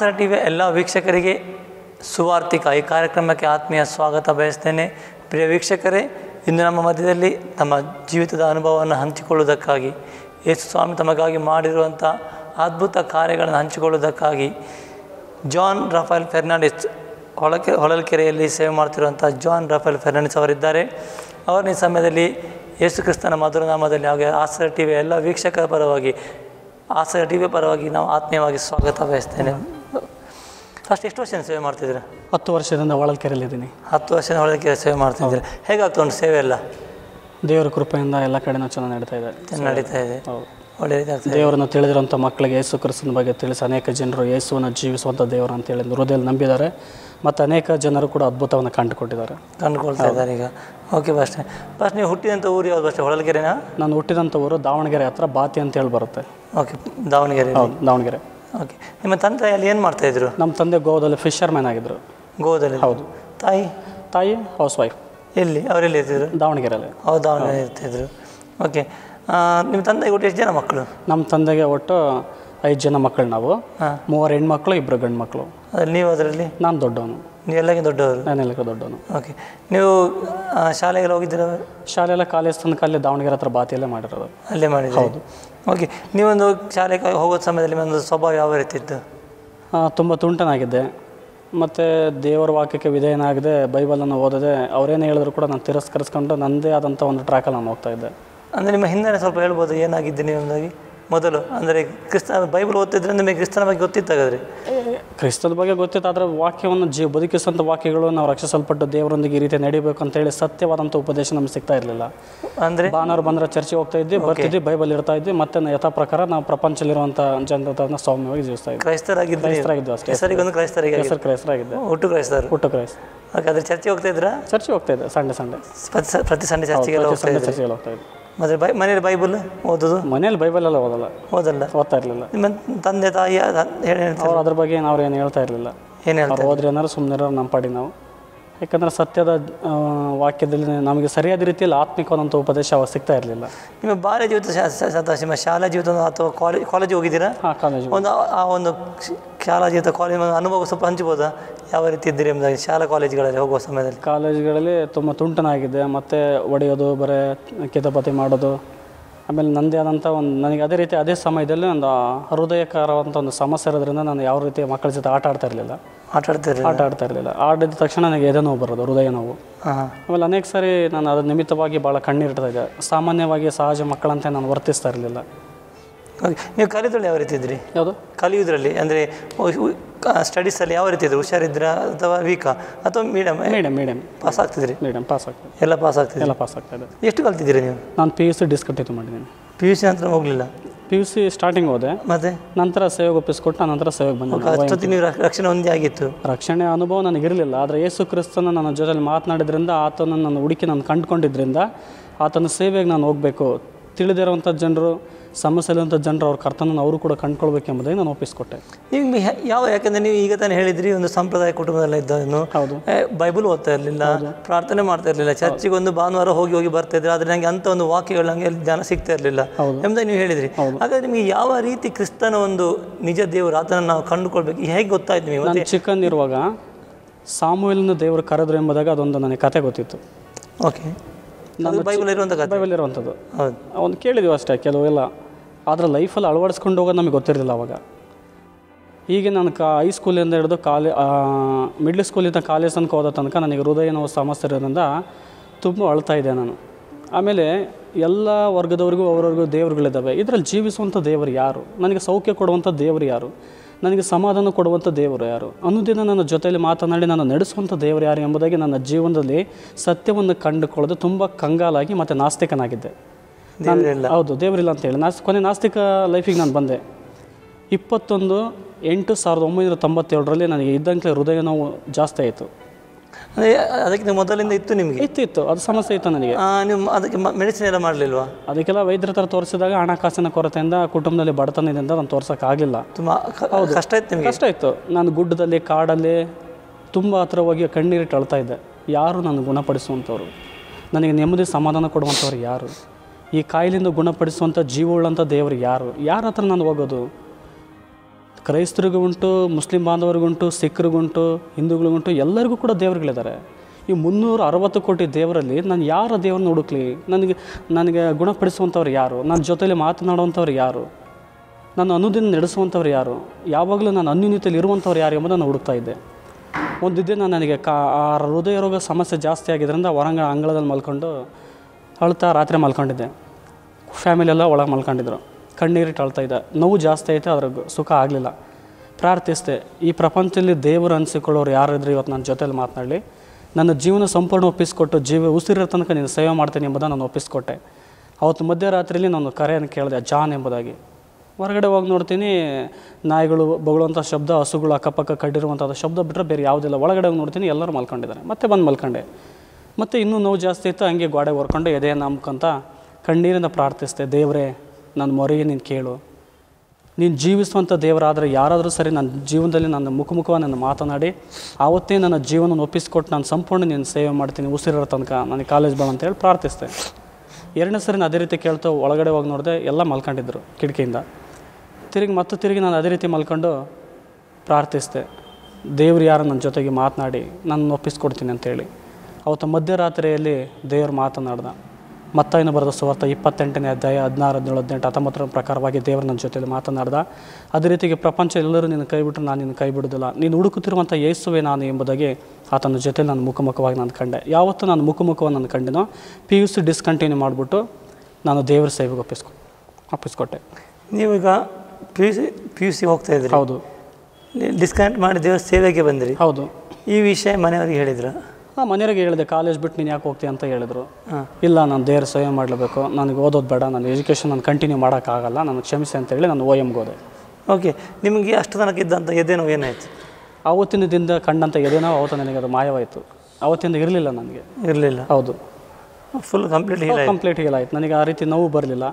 ಆಸರ T ವಿಯ ಎಲ್ಲ ವೀಕ್ಷಕರಿಗೆ ಸುವಾರ್ತಿಕ ಈ ಕಾರ್ಯಕ್ರಮಕ್ಕೆ ಆತ್ಮೀಯ ಸ್ವಾಗತ ಬಯಸ್ತೇನೆ. ಪ್ರಿಯ ವೀಕ್ಷಕರೇ, ಇಂದು ನಮ್ಮ ಮಧ್ಯದಲ್ಲಿ ತಮ್ಮ ಜೀವಿತದ ಅನುಭವವನ್ನು ಹಂಚಿಕೊಳ್ಳುವುದಕ್ಕಾಗಿ, ಯೇಸು ಸ್ವಾಮಿ ತಮಗಾಗಿ ಮಾಡಿರುವಂಥ ಅದ್ಭುತ ಕಾರ್ಯಗಳನ್ನು ಹಂಚಿಕೊಳ್ಳುವುದಕ್ಕಾಗಿ, ಜಾನ್ ರಫೇಲ್ ಫೆರ್ನಾಂಡಿಸ್ ಹೊಳಕೆ, ಹೊಳಲ್ಕೆರೆಯಲ್ಲಿ ಸೇವೆ ಮಾಡ್ತಿರುವಂಥ ಜಾನ್ ರಫೇಲ್ ಫೆರ್ನಾಂಡಿಸ್ ಅವರಿದ್ದಾರೆ. ಅವರ ಈ ಸಮಯದಲ್ಲಿ ಯೇಸು ಕ್ರಿಸ್ತನ ಮಧುರ ನಾಮದಲ್ಲಿ ಹಾಗೆ ಆಸರ ಟಿ ವಿಯ ಎಲ್ಲ ವೀಕ್ಷಕರ ಪರವಾಗಿ, ಆಸರ ಟಿ ವಿಯ ಪರವಾಗಿ ನಾವು ಆತ್ಮೀಯವಾಗಿ ಸ್ವಾಗತ ಬಯಸ್ತೇನೆ. ಫಸ್ಟ್ ಎಷ್ಟು ವರ್ಷ ಸೇವೆ ಮಾಡ್ತಿದ್ದೀರಾ? ಹತ್ತು ವರ್ಷದಿಂದ ಹೊಳಲ್ಕೆರೆಯಲ್ಲಿದ್ದೀನಿ. ಹತ್ತು ವರ್ಷದಿಂದ ಹೊಳಲ್ಕೆರೆ ಸೇವೆ ಮಾಡ್ತಿದ್ದೀರಾ? ಹೇಗಾಗ್ತು ಒಂದು ಸೇವೆ ಎಲ್ಲ? ದೇವರ ಕೃಪೆಯಿಂದ ಎಲ್ಲ ಕಡೆನೂ ಚೆನ್ನಾಗಿ ನಡೀತಾ ಇದೆ. ನಡೀತಾ ಇದೆ. ಒಳ್ಳೆ ದೇವರನ್ನು ತಿಳಿದಿರುವಂಥ ಮಕ್ಕಳಿಗೆ ಯೇಸು ಕ್ರಿಸ್ತನ ಬಗ್ಗೆ ತಿಳಿಸಿ ಅನೇಕ ಜನರು ಯೇಸುವನ್ನು ಜೀವಿಸುವಂಥ ದೇವರು ಅಂತೇಳಿ ಹೃದಯದಲ್ಲಿ ನಂಬಿದ್ದಾರೆ. ಮತ್ತು ಅನೇಕ ಜನರು ಕೂಡ ಅದ್ಭುತವನ್ನು ಕಂಡುಕೊಟ್ಟಿದ್ದಾರೆ. ಕಂಡುಕೊಳ್ತಾ ಇದ್ದಾರೆ ಈಗ. ಓಕೆ ಫಸ್ಟ್ ಫಸ್ಟ್ ನೀವು ಹುಟ್ಟಿದಂಥ ಊರು ಯಾವ್ದು ಫಸ್ಟ್ ಹೊಳಲ್ಕೆರೆನಾ? ನಾನು ಹುಟ್ಟಿದಂಥ ಊರು ದಾವಣಗೆರೆ ಹತ್ರ ಬಾತಿ ಅಂತೇಳಿ ಬರುತ್ತೆ. ಓಕೆ ದಾವಣಗೆರೆ. ಹೌದು ದಾವಣಗೆರೆ. ಓಕೆ ನಿಮ್ಮ ತಂದೆ ಅಲ್ಲಿ ಏನು ಮಾಡ್ತಾಯಿದ್ರು ನಮ್ಮ ತಂದೆ ಗೋವಾದಲ್ಲಿ ಫಿಶರ್ ಮ್ಯಾನ್ ಆಗಿದ್ದರು ಗೋವಾದಲ್ಲಿ? ಹೌದು. ತಾಯಿ? ತಾಯಿ ಹೌಸ್ ವೈಫ್ ಎಲ್ಲಿ? ಅವರೆಲ್ಲಿ ಇರ್ತಿದ್ರು ದಾವಣಗೆರೆಯಲ್ಲಿ. ಹೌದು ದಾವಣಗೆರೆ ಇರ್ತಿದ್ರು. ಓಕೆ ನಿಮ್ಮ ತಂದೆಗೆ ಒಟ್ಟು ಎಷ್ಟು ಜನ ಮಕ್ಕಳು? ನಮ್ಮ ತಂದೆಗೆ ಒಟ್ಟು ಐದು ಜನ ಮಕ್ಕಳು ನಾವು. ಮೂವರು ಹೆಣ್ಮಕ್ಳು ಇಬ್ಬರು ಗಂಡು ಮಕ್ಕಳು ನೀವು ಅದರಲ್ಲಿ? ನಾನು ದೊಡ್ಡವನು. ನೀವೆಲ್ಲಕ್ಕೆ ದೊಡ್ಡವರು? ನಾನೆಲ್ಲ ದೊಡ್ಡವನು. ಓಕೆ ನೀವು ಶಾಲೆಗೆಲ್ಲ ಹೋಗಿದ್ದೀರ? ಶಾಲೆಯೆಲ್ಲ ಕಾಲೇಜ್ ತನಕ ಅಲ್ಲಿ ದಾವಣಗೆರೆ ಹತ್ರ ಬಾತಿಯಲ್ಲೇ ಮಾಡಿರೋದು. ಅಲ್ಲೇ ಮಾಡಿದ್ರಿ ಓಕೆ ನೀವೊಂದು ಶಾಲೆಗೆ ಹೋಗೋ ಸಮಯದಲ್ಲಿ ಒಂದು ಸ್ವಭಾವ ಯಾವ ರೀತಿ ಇತ್ತು? ತುಂಬ ತುಂಟನಾಗಿದ್ದೆ. ಮತ್ತು ದೇವರ ವಾಕ್ಯಕ್ಕೆ ವಿಧೇಯನಾಗದೆ ಬೈಬಲನ್ನು ಓದದೆ ಅವರೇನು ಹೇಳಿದ್ರು ಕೂಡ ನಾನು ತಿರಸ್ಕರಿಸ್ಕೊಂಡು ನನ್ನದೇ ಆದಂಥ ಒಂದು ಟ್ರ್ಯಾಕಲ್ಲಿ ನಾನು ಹೋಗ್ತಾ ಇದ್ದೆ. ಅಂದರೆ ನಿಮ್ಮ ಹಿಂದೆ ಸ್ವಲ್ಪ ಹೇಳ್ಬೋದು ಏನಾಗಿದ್ದು ನೀವು ಎಂಬುದಾಗಿ ಮೊದಲು ಅಂದರೆ ಕ್ರಿಸ್ತ ಬೈಬಲ್ ಓದ್ತಿದ್ರೆ ನಿಮಗೆ ಕ್ರಿಸ್ತನ ಬಗ್ಗೆ ಗೊತ್ತಿತ್ತಾಗಾದ್ರೆ? ಕ್ರಿಸ್ತದ ಬಗ್ಗೆ ಗೊತ್ತಿತ್ತು ಆದರೆ ವಾಕ್ಯವನ್ನು ಜೀವ ಬದುಕಿಸುವಂಥ ವಾಕ್ಯಗಳು ನಾವು ರಕ್ಷಿಸಲ್ಪಟ್ಟು ದೇವರೊಂದಿಗೆ ಈ ರೀತಿ ನಡಿಬೇಕು ಅಂತೇಳಿ ಸತ್ಯವಾದಂಥ ಉಪದೇಶ ನಮ್ಗೆ ಸಿಗ್ತಾ ಇರಲಿಲ್ಲ. ಅಂದರೆ? ಭಾನುವಾರ ಬಂದರೆ ಚರ್ಚೆ ಹೋಗ್ತಾ ಇದ್ವಿ ಬರ್ತಿದ್ವಿ ಬೈಬಲ್ ಇರ್ತಾ ಇದ್ವಿ ಮತ್ತೆ ಯಥಾ ಪ್ರಕಾರ ನಾವು ಪ್ರಪಂಚದಲ್ಲಿರುವಂಥ ಜನರನ್ನ ಸೌಮ್ಯವಾಗಿ ಜೀವಿಸ್ತಾ ಇದ್ವಿ. ಕ್ರೈಸ್ತರಾಗಿದ್ದು ಕ್ರೈಸ್ತರಾಗಿದ್ದು ಅಷ್ಟೇ. ಹೆಸರಿಗೊಂದು ಕ್ರೈಸ್ತರಿಗೆ ಹೆಸರು ಕ್ರೈಸ್ತರಾಗಿದ್ದೆ. ಹುಟ್ಟು ಕ್ರೈಸ್ತರು? ಹುಟ್ಟು ಕ್ರೈಸ್ತ. ಹಾಗಾದ್ರೆ ಚರ್ಚೆ ಹೋಗ್ತಾ ಇದ್ರ? ಚರ್ಚೆ ಹೋಗ್ತಾ ಇದ್ದೆ ಸಂಡೆ ಸಂಡೆ. ಪ್ರತಿ ಸಂಡೆ ಚರ್ಚೆಗೆ ಹೋಗ್ತಾ ಇದ್ದೆ. ಮತ್ತೆ ಬೈ ಮನೇಲಿ ಬೈಬಲ್ ಓದೋದು? ಮನೇಲಿ ಬೈಬಲ್ ಎಲ್ಲ ಓದಲ್ಲ. ಓದಲ್ಲ? ಓದ್ತಾ ಇರಲಿಲ್ಲ. ನಿಮ್ಮ ತಂದೆ ತಾಯಿ ಅವ್ರು ಅದ್ರ ಬಗ್ಗೆ ಏನು ಅವ್ರು ಏನು ಹೇಳ್ತಾ ಇರಲಿಲ್ಲ. ಏನು ಹೇಳ್ತಾರೆ? ಓದ್ರಿ ಹೋದ್ರೆ ಏನಾದ್ರು ಸುಮ್ಮನೆ ನಮ್ಮ ಪಾಡಿ ನಾವು. ಯಾಕಂದ್ರೆ ಸತ್ಯದ ವಾಕ್ಯದಲ್ಲಿ ನಮಗೆ ಸರಿಯಾದ ರೀತಿಯಲ್ಲಿ ಆತ್ಮಿಕವಾದಂಥ ಉಪದೇಶ ಅವಾಗ ಸಿಗ್ತಾ ಇರಲಿಲ್ಲ. ನಿಮ್ಮ ಬಾಲ್ಯ ಜೀವಿತ ನಿಮ್ಮ ಶಾಲಾ ಜೀವಿತ ಅಥವಾ ಕಾಲೇಜ್ ಕಾಲೇಜ್ ಹೋಗಿದ್ದೀರಾ? ಹಾಂ ಕಾಲೇಜ್ ಒಂದು ಆ- ಒಂದು ಶಾಲಾ ಜೀವಿತ ಕಾಲೇಜ್ ಅನುಭವ ಸ್ವಲ್ಪ ಹಂಚ್ಬೋದಾ? ಯಾವ ರೀತಿ ಇದ್ದೀರಿ ಎಂಬುದಾಗಿ ಶಾಲಾ ಕಾಲೇಜುಗಳಲ್ಲಿ ಹೋಗುವ ಸಮಯದಲ್ಲಿ? ಕಾಲೇಜುಗಳಲ್ಲಿ ತುಂಬ ತುಂಟನಾಗಿದೆ. ಮತ್ತು ಒಡೆಯೋದು ಬರೀ ಕಿತಪತಿ ಮಾಡೋದು ಆಮೇಲೆ ನನ್ನದೇ ಆದಂಥ ಒಂದು ನನಗೆ ಅದೇ ರೀತಿ ಅದೇ ಸಮಯದಲ್ಲಿ ಒಂದು ಹೃದಯಕರವಂಥ ಒಂದು ಸಮಸ್ಯೆ ಇರೋದ್ರಿಂದ ನಾನು ಯಾವ ರೀತಿ ಮಕ್ಕಳ ಜೊತೆ ಆಟ ಆಡ್ತಾ ಇರಲಿಲ್ಲ. ಆಟ ಆಡ್ತೀರಿ ಆಟ ಆಡ್ತಾ ಇರಲಿಲ್ಲ. ಆಡಿದ ತಕ್ಷಣ ನನಗೆ ಎದೆ ನೋವು ಬರೋದು ಹೃದಯ ನೋವು. ಆಮೇಲೆ ಅನೇಕ ಸಾರಿ ನಾನು ಅದ್ರ ನಿಮಿತ್ತವಾಗಿ ಭಾಳ ಕಣ್ಣೀರ್ತಾ ಇದ್ದೆ. ಸಾಮಾನ್ಯವಾಗಿ ಸಹಜ ಮಕ್ಕಳಂತೆ ನಾನು ವರ್ತಿಸ್ತಾ ಇರಲಿಲ್ಲ. ನೀವು ಕಲಿಯೋದ್ರಲ್ಲಿ ಯಾವ ರೀತಿ ಇದ್ರಿ? ಯಾವುದು? ಕಲಿಯುವುದರಲ್ಲಿ ಅಂದರೆ ಸ್ಟಡೀಸಲ್ಲಿ ಯಾವ ರೀತಿ ಇದ್ರು? ಹುಷಾರಿದ್ರ ಅಥವಾ ವೀಕಾ ಅಥವಾ ಮೀಡಿಯಮ್ ಮೀಡಿಯಮ್ ಮೀಡಿಯಮ್ ಪಾಸ್ ಆಗ್ತಿದ್ರಿ? ಮೀಡಿಯಮ್ ಪಾಸ್ ಆಗ್ತದೆ ಎಲ್ಲ ಪಾಸ್ ಆಗ್ತದೆ ಎಲ್ಲ ಪಾಸ್ ಆಗ್ತದೆ ಎಷ್ಟು ಕಲ್ತಿದ್ದೀರಿ ನೀವು? ನಾನು ಪಿ ಯು ಸಿ ಡಿಸ್ಕಂಟಿನ್ಯೂ ಮಾಡಿದ್ದೀನಿ. ಪಿ ಯು ಸಿ ನಂತರ ಹೋಗಲಿಲ್ಲ? ಪಿ ಯು ಸಿ ಸ್ಟಾರ್ಟಿಂಗ್ ಹೋದೆ. ಮತ್ತೆ? ನಂತರ ಸೇವೆಗೆ ಒಪ್ಪಿಸ್ಕೊಟ್ಟು ನಂತರ ಸೇವೆಗೆ ಬಂದೆ. ರಕ್ಷಣೆ ಒಂದೇ ಆಗಿತ್ತು. ರಕ್ಷಣೆ ಅನುಭವ ನನಗಿರಲಿಲ್ಲ ಆದರೆ ಯೇಸು ಕ್ರಿಸ್ತನ ನನ್ನ ಜೊತೆಯಲ್ಲಿ ಮಾತನಾಡಿದ್ರಿಂದ ಆತನ ನನ್ನ ಹುಡುಕಿ ನಾನು ಕಂಡುಕೊಂಡಿದ್ರಿಂದ ಆತನ ಸೇವೆಗೆ ನಾನು ಹೋಗಬೇಕು. ತಿಳಿದಿರುವಂಥ ಜನರು ಸಮಸ್ಯೆಲಿರುವಂಥ ಜನರು ಅವ್ರ ಕರ್ತನನ್ನು ಅವರು ಕೂಡ ಕಂಡುಕೊಳ್ಬೇಕೆಂಬುದಾಗಿ ನಾನು ಒಪ್ಪಿಸಿಕೊಟ್ಟೆ. ಈಗ ಯಾವ ಯಾಕಂದ್ರೆ ನೀವು ಈಗ ತಾನೇ ಹೇಳಿದ್ರಿ ಒಂದು ಸಂಪ್ರದಾಯ ಕುಟುಂಬದಲ್ಲಿ ಇದ್ದವನು ಹೌದು. ಬೈಬಲ್ ಓದ್ತಾ ಇರಲಿಲ್ಲ ಪ್ರಾರ್ಥನೆ ಮಾಡ್ತಾ ಇರಲಿಲ್ಲ ಚರ್ಚಿಗೆ ಒಂದು ಭಾನುವಾರ ಹೋಗಿ ಹೋಗಿ ಬರ್ತಾ ಇದ್ರೆ ಆದರೆ ನನಗೆ ಅಂಥ ಒಂದು ವಾಕ್ಯಗಳು ನನಗೆ ಜ್ಞಾನ ಸಿಗ್ತಾ ಇರಲಿಲ್ಲ. ಎಂಬುದಾಗಿ ನೀವು ಹೇಳಿದ್ರಿ. ಹಾಗಾದ್ರೆ ನಿಮಗೆ ಯಾವ ರೀತಿ ಕ್ರಿಸ್ತನ ಒಂದು ನಿಜ ದೇವರು ಆತನ ನಾವು ಕಂಡುಕೊಳ್ಬೇಕು ಹೇಗೆ ಗೊತ್ತಾಯ್ತು ನೀವು ಚಿಕ್ಕಂದಿರುವಾಗ ಸಾಮೂಹಿಲನ್ನು ದೇವರು ಕರೆದ್ರು ಎಂಬುದಾಗ ಅದೊಂದು ನನಗೆ ಕತೆ ಗೊತ್ತಿತ್ತು. ಓಕೆ ಅದು ಬೈಬಲ್ ಇರುವಂಥ ಕಥೆ. ಬೈಬಲ್ ಇರುವಂಥದ್ದು. ಒಂದು ಕೇಳಿದ್ವಿ ಅಷ್ಟೇ ಕೆಲವೆಲ್ಲ ಆದರೆ ಲೈಫಲ್ಲಿ ಅಳವಡಿಸ್ಕೊಂಡು ಹೋಗೋದು ನಮಗೆ ಗೊತ್ತಿರಲಿಲ್ಲ ಅವಾಗ. ಹೀಗೆ ನಾನು ಕಾ ಹೈಸ್ಕೂಲಿಂದ ಹಿಡಿದು ಕಾಲೇ ಮಿಡ್ಲ್ ಸ್ಕೂಲಿಂದ ಕಾಲೇಜ್ ತನಕ ಹೋದ ತನಕ ನನಗೆ ಹೃದಯ ನೋವು ಸಮಸ್ಯೆ ಇರೋದ್ರಿಂದ ತುಂಬ ಅಳ್ತಾ ಇದ್ದೆ ನಾನು. ಆಮೇಲೆ ಎಲ್ಲ ವರ್ಗದವ್ರಿಗೂ ಅವ್ರವ್ರಿಗೂ ದೇವರುಗಳಿದ್ದಾವೆ. ಇದರಲ್ಲಿ ಜೀವಿಸುವಂಥ ದೇವರು ಯಾರು? ನನಗೆ ಸೌಖ್ಯ ಕೊಡುವಂಥ ದೇವರು ಯಾರು? ನನಗೆ ಸಮಾಧಾನ ಕೊಡುವಂಥ ದೇವರು ಯಾರು? ಅನುದಿನ ನನ್ನ ಜೊತೆಯಲ್ಲಿ ಮಾತನಾಡಿ ನಾನು ನಡೆಸುವಂಥ ದೇವರು ಯಾರು ಎಂಬುದಾಗಿ ನನ್ನ ಜೀವನದಲ್ಲಿ ಸತ್ಯವನ್ನು ಕಂಡುಕೊಳ್ಳೋದು ತುಂಬ ಕಂಗಾಲಾಗಿ ಮತ್ತು ನಾಸ್ತಿಕನಾಗಿದ್ದೆ. ಹೌದು ದೇವರಿಲ್ಲ ಅಂತೇಳಿ ನಾಸ್ ಕೊನೆ ನಾಸ್ತಿಕ ಲೈಫಿಗೆ ನಾನು ಬಂದೆ. ಇಪ್ಪತ್ತೊಂದು ಎಂಟು ಸಾವಿರದ ಒಂಬೈನೂರ ತೊಂಬತ್ತೇಳರಲ್ಲಿ ನನಗೆ ಇದ್ದಂಗೆ ಹೃದಯ ನೋವು ಜಾಸ್ತಿ ಆಯಿತು. ಅಂದರೆ ಅದಕ್ಕೆ ಮೊದಲಿಂದ ಇತ್ತು ನಿಮಗೆ? ಇತ್ತು ಇತ್ತು. ಅದು ಸಮಸ್ಯೆ ಇತ್ತು ನನಗೆ. ನೀವು ಅದಕ್ಕೆ ಮೆಡಿಸಿನ್ ಎಲ್ಲ ಮಾಡಲಿಲ್ವಾ? ಅದಕ್ಕೆಲ್ಲ ವೈದ್ಯರ ಹತ್ರ ತೋರಿಸಿದಾಗ ಹಣಕಾಸಿನ ಕೊರತೆಯಿಂದ ಕುಟುಂಬದಲ್ಲಿ ಬಡತನದಿಂದ ನಾನು ತೋರ್ಸೋಕ್ಕಾಗಲಿಲ್ಲ ತುಂಬ ಕಷ್ಟ ಇತ್ತು ನಿಮಗೆ? ಕಷ್ಟ ಇತ್ತು. ನಾನು ಗುಡ್ಡದಲ್ಲಿ ಕಾಡಲ್ಲಿ ತುಂಬ ಹತ್ರ ಹೋಗಿ ಕಣ್ಣೀರಿಟ್ಟು ಅಳ್ತಾ ಇದ್ದೆ. ಯಾರು ನಾನು ಗುಣಪಡಿಸುವಂಥವ್ರು? ನನಗೆ ನೆಮ್ಮದಿ ಸಮಾಧಾನ ಕೊಡುವಂಥವ್ರು ಯಾರು? ಈ ಕಾಯಿಲೆಯಿಂದ ಗುಣಪಡಿಸುವಂಥ ಜೀವವುಳ್ಳಂಥ ದೇವರು ಯಾರು? ಯಾರ ಹತ್ರ ನಾನು ಹೋಗೋದು? ಕ್ರೈಸ್ತರಿಗೂ ಉಂಟು ಮುಸ್ಲಿಂ ಬಾಂಧವರಿಗುಂಟು ಸಿಖ್ರಿಗುಂಟು ಹಿಂದೂಗಳಿಗುಂಟು ಎಲ್ಲರಿಗೂ ಕೂಡ ದೇವರುಗಳಿದ್ದಾರೆ. ಈ ಮುನ್ನೂರ ಅರವತ್ತು ಕೋಟಿ ದೇವರಲ್ಲಿ ನಾನು ಯಾರ ದೇವ್ರನ್ನ ಹುಡುಕ್ಲಿ? ನನಗೆ ನನಗೆ ಗುಣಪಡಿಸುವಂಥವ್ರು ಯಾರು? ನನ್ನ ಜೊತೆಯಲ್ಲಿ ಮಾತನಾಡುವಂಥವ್ರು ಯಾರು? ನನ್ನ ಅನುದಿನ ನಡೆಸುವಂಥವ್ರು ಯಾರು? ಯಾವಾಗಲೂ ನಾನು ಅನ್ಯೂನ್ಯತೆಯಲ್ಲಿ ಇರುವಂಥವ್ರು ಯಾರು ಎಂಬುದನ್ನು ಹುಡುಕ್ತಾ ಇದ್ದೆ. ಒಂದು ದಿನ ನನಗೆ ಕಾ, ಆ ಹೃದಯ ರೋಗ ಸಮಸ್ಯೆ ಜಾಸ್ತಿ ಆಗಿದ್ದರಿಂದ ಹೊರಂಗ, ಅಂಗಳದಲ್ಲಿ ಮಲ್ಕೊಂಡು ಅಳ್ತಾ ರಾತ್ರಿ ಮಲ್ಕೊಂಡಿದ್ದೆ. ಫ್ಯಾಮಿಲಿ ಎಲ್ಲ ಒಳಗೆ ಮಲ್ಕೊಂಡಿದ್ರು. ಕಣ್ಣೀರಿಟ್ಟು ಟಳ್ತಾ ಇದ್ದೆ. ನೋವು ಜಾಸ್ತಿ ಐತೆ ಅದ್ರ ಸುಖ ಆಗಲಿಲ್ಲ. ಪ್ರಾರ್ಥಿಸಿದೆ, ಈ ಪ್ರಪಂಚದಲ್ಲಿ ದೇವರು ಅನಿಸಿಕೊಳ್ಳೋರು ಯಾರಿದ್ರು ಇವತ್ತು ನನ್ನ ಜೊತೆಯಲ್ಲಿ ಮಾತನಾಡಲಿ ನನ್ನ ಜೀವನ ಸಂಪೂರ್ಣ ಒಪ್ಪಿಸ್ಕೊಟ್ಟು ಜೀವ ಉಸಿರಿರೋ ತನಕ ನೀನು ಸೇವೆ ಮಾಡ್ತೀನಿ ಎಂಬುದನ್ನು ನಾನು ಒಪ್ಪಿಸ್ಕೊಟ್ಟೆ. ಅವತ್ತು ಮಧ್ಯರಾತ್ರಿಯಲ್ಲಿ ನಾನು ಕರೆಯನ್ನು ಕೇಳಿದೆ, ಜಾನ್ ಎಂಬುದಾಗಿ. ಹೊರಗಡೆ ಹೋಗಿ ನೋಡ್ತೀನಿ, ನಾಯಿಗಳು ಬೊಗಳುವಂಥ ಶಬ್ದ, ಹಸುಗಳು ಅಕ್ಕಪಕ್ಕ ಕಡ್ಡಿರುವಂಥದ್ದು ಶಬ್ದ ಬಿಟ್ಟರೆ ಬೇರೆ ಯಾವುದಿಲ್ಲ ಒಳಗಡೆ ಹೋಗಿ ನೋಡ್ತೀನಿ, ಎಲ್ಲರೂ ಮಲ್ಕೊಂಡಿದ್ದಾರೆ. ಮತ್ತೆ ಬಂದು ಮಲ್ಕೊಂಡೆ. ಮತ್ತೆ ಇನ್ನೂ ನೋವು ಜಾಸ್ತಿ ಇತ್ತು, ಹಂಗೆ ಗೋಡೆ ಹೊರ್ಕೊಂಡು ಎದೆಯನ್ನು ನಂಬ್ಕೊಂತ ಕಣ್ಣೀರಿಂದ ಪ್ರಾರ್ಥಿಸ್ತೆ ದೇವರೇ ನನ್ನ ಮೊರೆಗೆ ನೀನು ಕೇಳು. ನೀನು ಜೀವಿಸುವಂಥ ದೇವರಾದರೆ ಯಾರಾದರೂ ಸರಿ ನನ್ನ ಜೀವನದಲ್ಲಿ ನನ್ನ ಮುಖಮುಖವಾಗಿ ನನ್ನ ಮಾತನಾಡಿ, ಆವತ್ತೇ ನನ್ನ ಜೀವನ ಒಪ್ಪಿಸ್ಕೊಟ್ಟು ನಾನು ಸಂಪೂರ್ಣ ನೀನು ಸೇವೆ ಮಾಡ್ತೀನಿ ಉಸಿರೋ ತನಕ. ನನಗೆ ಕಾಲೇಜ್ ಬಾ ಅಂತೇಳಿ ಪ್ರಾರ್ಥಿಸ್ತೆ ಎರಡನೇ ಸರಿ ನಾನು ಅದೇ ರೀತಿ ಕೇಳ್ತಾ ಒಳಗಡೆ ಹೋಗಿ ನೋಡಿದೆ ಎಲ್ಲ ಮಲ್ಕೊಂಡಿದ್ರು ಕಿಟಕಿಯಿಂದ. ತಿರುಗಿ ಮತ್ತೆ ತಿರುಗಿ ನಾನು ಅದೇ ರೀತಿ ಮಲ್ಕೊಂಡು ಪ್ರಾರ್ಥಿಸಿದೆ ದೇವ್ರು ಯಾರು ನನ್ನ ಜೊತೆಗೆ ಮಾತನಾಡಿ ನನ್ನ ಒಪ್ಪಿಸ್ಕೊಡ್ತೀನಿ ಅಂತೇಳಿ ಅವತ್ತು ಮಧ್ಯರಾತ್ರಿಯಲ್ಲಿ ದೇವ್ರು ಮಾತನಾಡ್ದ. ಮತ್ತಾಯಿನ ಬರೆದ ಸುವಾರ್ಥ ಇಪ್ಪತ್ತೆಂಟನೇ ಅಧ್ಯಾಯ ಹದಿನಾರು ಹದಿನೇಳು ಹದಿನೆಂಟು ಹತ್ತೊಂಬತ್ತರ ಪ್ರಕಾರವಾಗಿ ದೇವರು ನನ್ನ ಜೊತೆಯಲ್ಲಿ ಮಾತನಾಡ್ದ. ಅದೇ ರೀತಿಗೆ ಪ್ರಪಂಚ ಎಲ್ಲರೂ ನಿನ್ನ ಕೈ ಬಿಟ್ಟರು ನಾನು ನಿನ್ನ ಕೈ ಬಿಡೋದಿಲ್ಲ ನೀನು ಹುಡುಕುತ್ತಿರುವಂಥ ಯೇಸುವೆ ನಾನು ಎಂಬುದಾಗಿ ಆತನ ಜೊತೆಯಲ್ಲಿ ನಾನು ಮುಖಮುಖವಾಗಿ ನಾನು ಕಂಡೆ. ಯಾವತ್ತೂ ನಾನು ಮುಖಮುಖವಾಗಿ ನಾನು ಕಂಡಿನೋ ಪಿ ಯು ಸಿ ಡಿಸ್ಕಂಟಿನ್ಯೂ ಮಾಡಿಬಿಟ್ಟು ನಾನು ದೇವರ ಸೇವೆಗೆ ಒಪ್ಪಿಸ್ಕೊ ಒಪ್ಪಿಸ್ಕೊಟ್ಟೆ. ನೀವೀಗ P U C P U C ಹೋಗ್ತಾ ಇದ್ದೀರಿ ಹೌದು. ಡಿಸ್ಕನೆಕ್ಟ್ ಮಾಡಿ ದೇವರ ಸೇವೆಗೆ ಬಂದಿರಿ. ಹೌದು. ಈ ವಿಷಯ ಮನೆಯವರಿಗೆ ಹೇಳಿದ್ರ? ಹಾಂ ಮನೆಯವರಿಗೆ ಹೇಳಿದೆ ಕಾಲೇಜ್ ಬಿಟ್ಟು ನೀನು ಯಾಕೆ ಹೋಗ್ತೀಯ ಅಂತ ಹೇಳಿದರು. ಇಲ್ಲ ನಾನು ದೇವ್ರ ಸೇವೆ ಮಾಡಲೇಬೇಕು. ನನಗೆ ಓದೋದು ಬೇಡ ನಾನು ಎಜುಕೇಷನ್ ನಾನು ಕಂಟಿನ್ಯೂ ಮಾಡೋಕ್ಕಾಗಲ್ಲ ನನಗೆ ಕ್ಷಮಿಸಿ ಅಂತೇಳಿ ನಾನು ಓ ಎಮ್ಗೆ ಹೋದೆ. ಓಕೆ ನಿಮಗೆ ಅಷ್ಟು ತನಕ ಇದ್ದಂಥ ಎದೆನೋ ಏನಾಯ್ತು? ಆವತ್ತಿನ ದಿನದ ಕಂಡಂಥ ಎದೇನೋ ಅವತ್ತು ನನಗೆ ಅದು ಮಾಯವಾಯಿತು. ಅವತ್ತಿಂದ ಇರಲಿಲ್ಲ ನನಗೆ. ಇರಲಿಲ್ಲ. ಹೌದು. Full complete heal complete heal ಆಯಿತು. ನನಗೆ ಆ ರೀತಿ ನೋವು ಬರಲಿಲ್ಲ.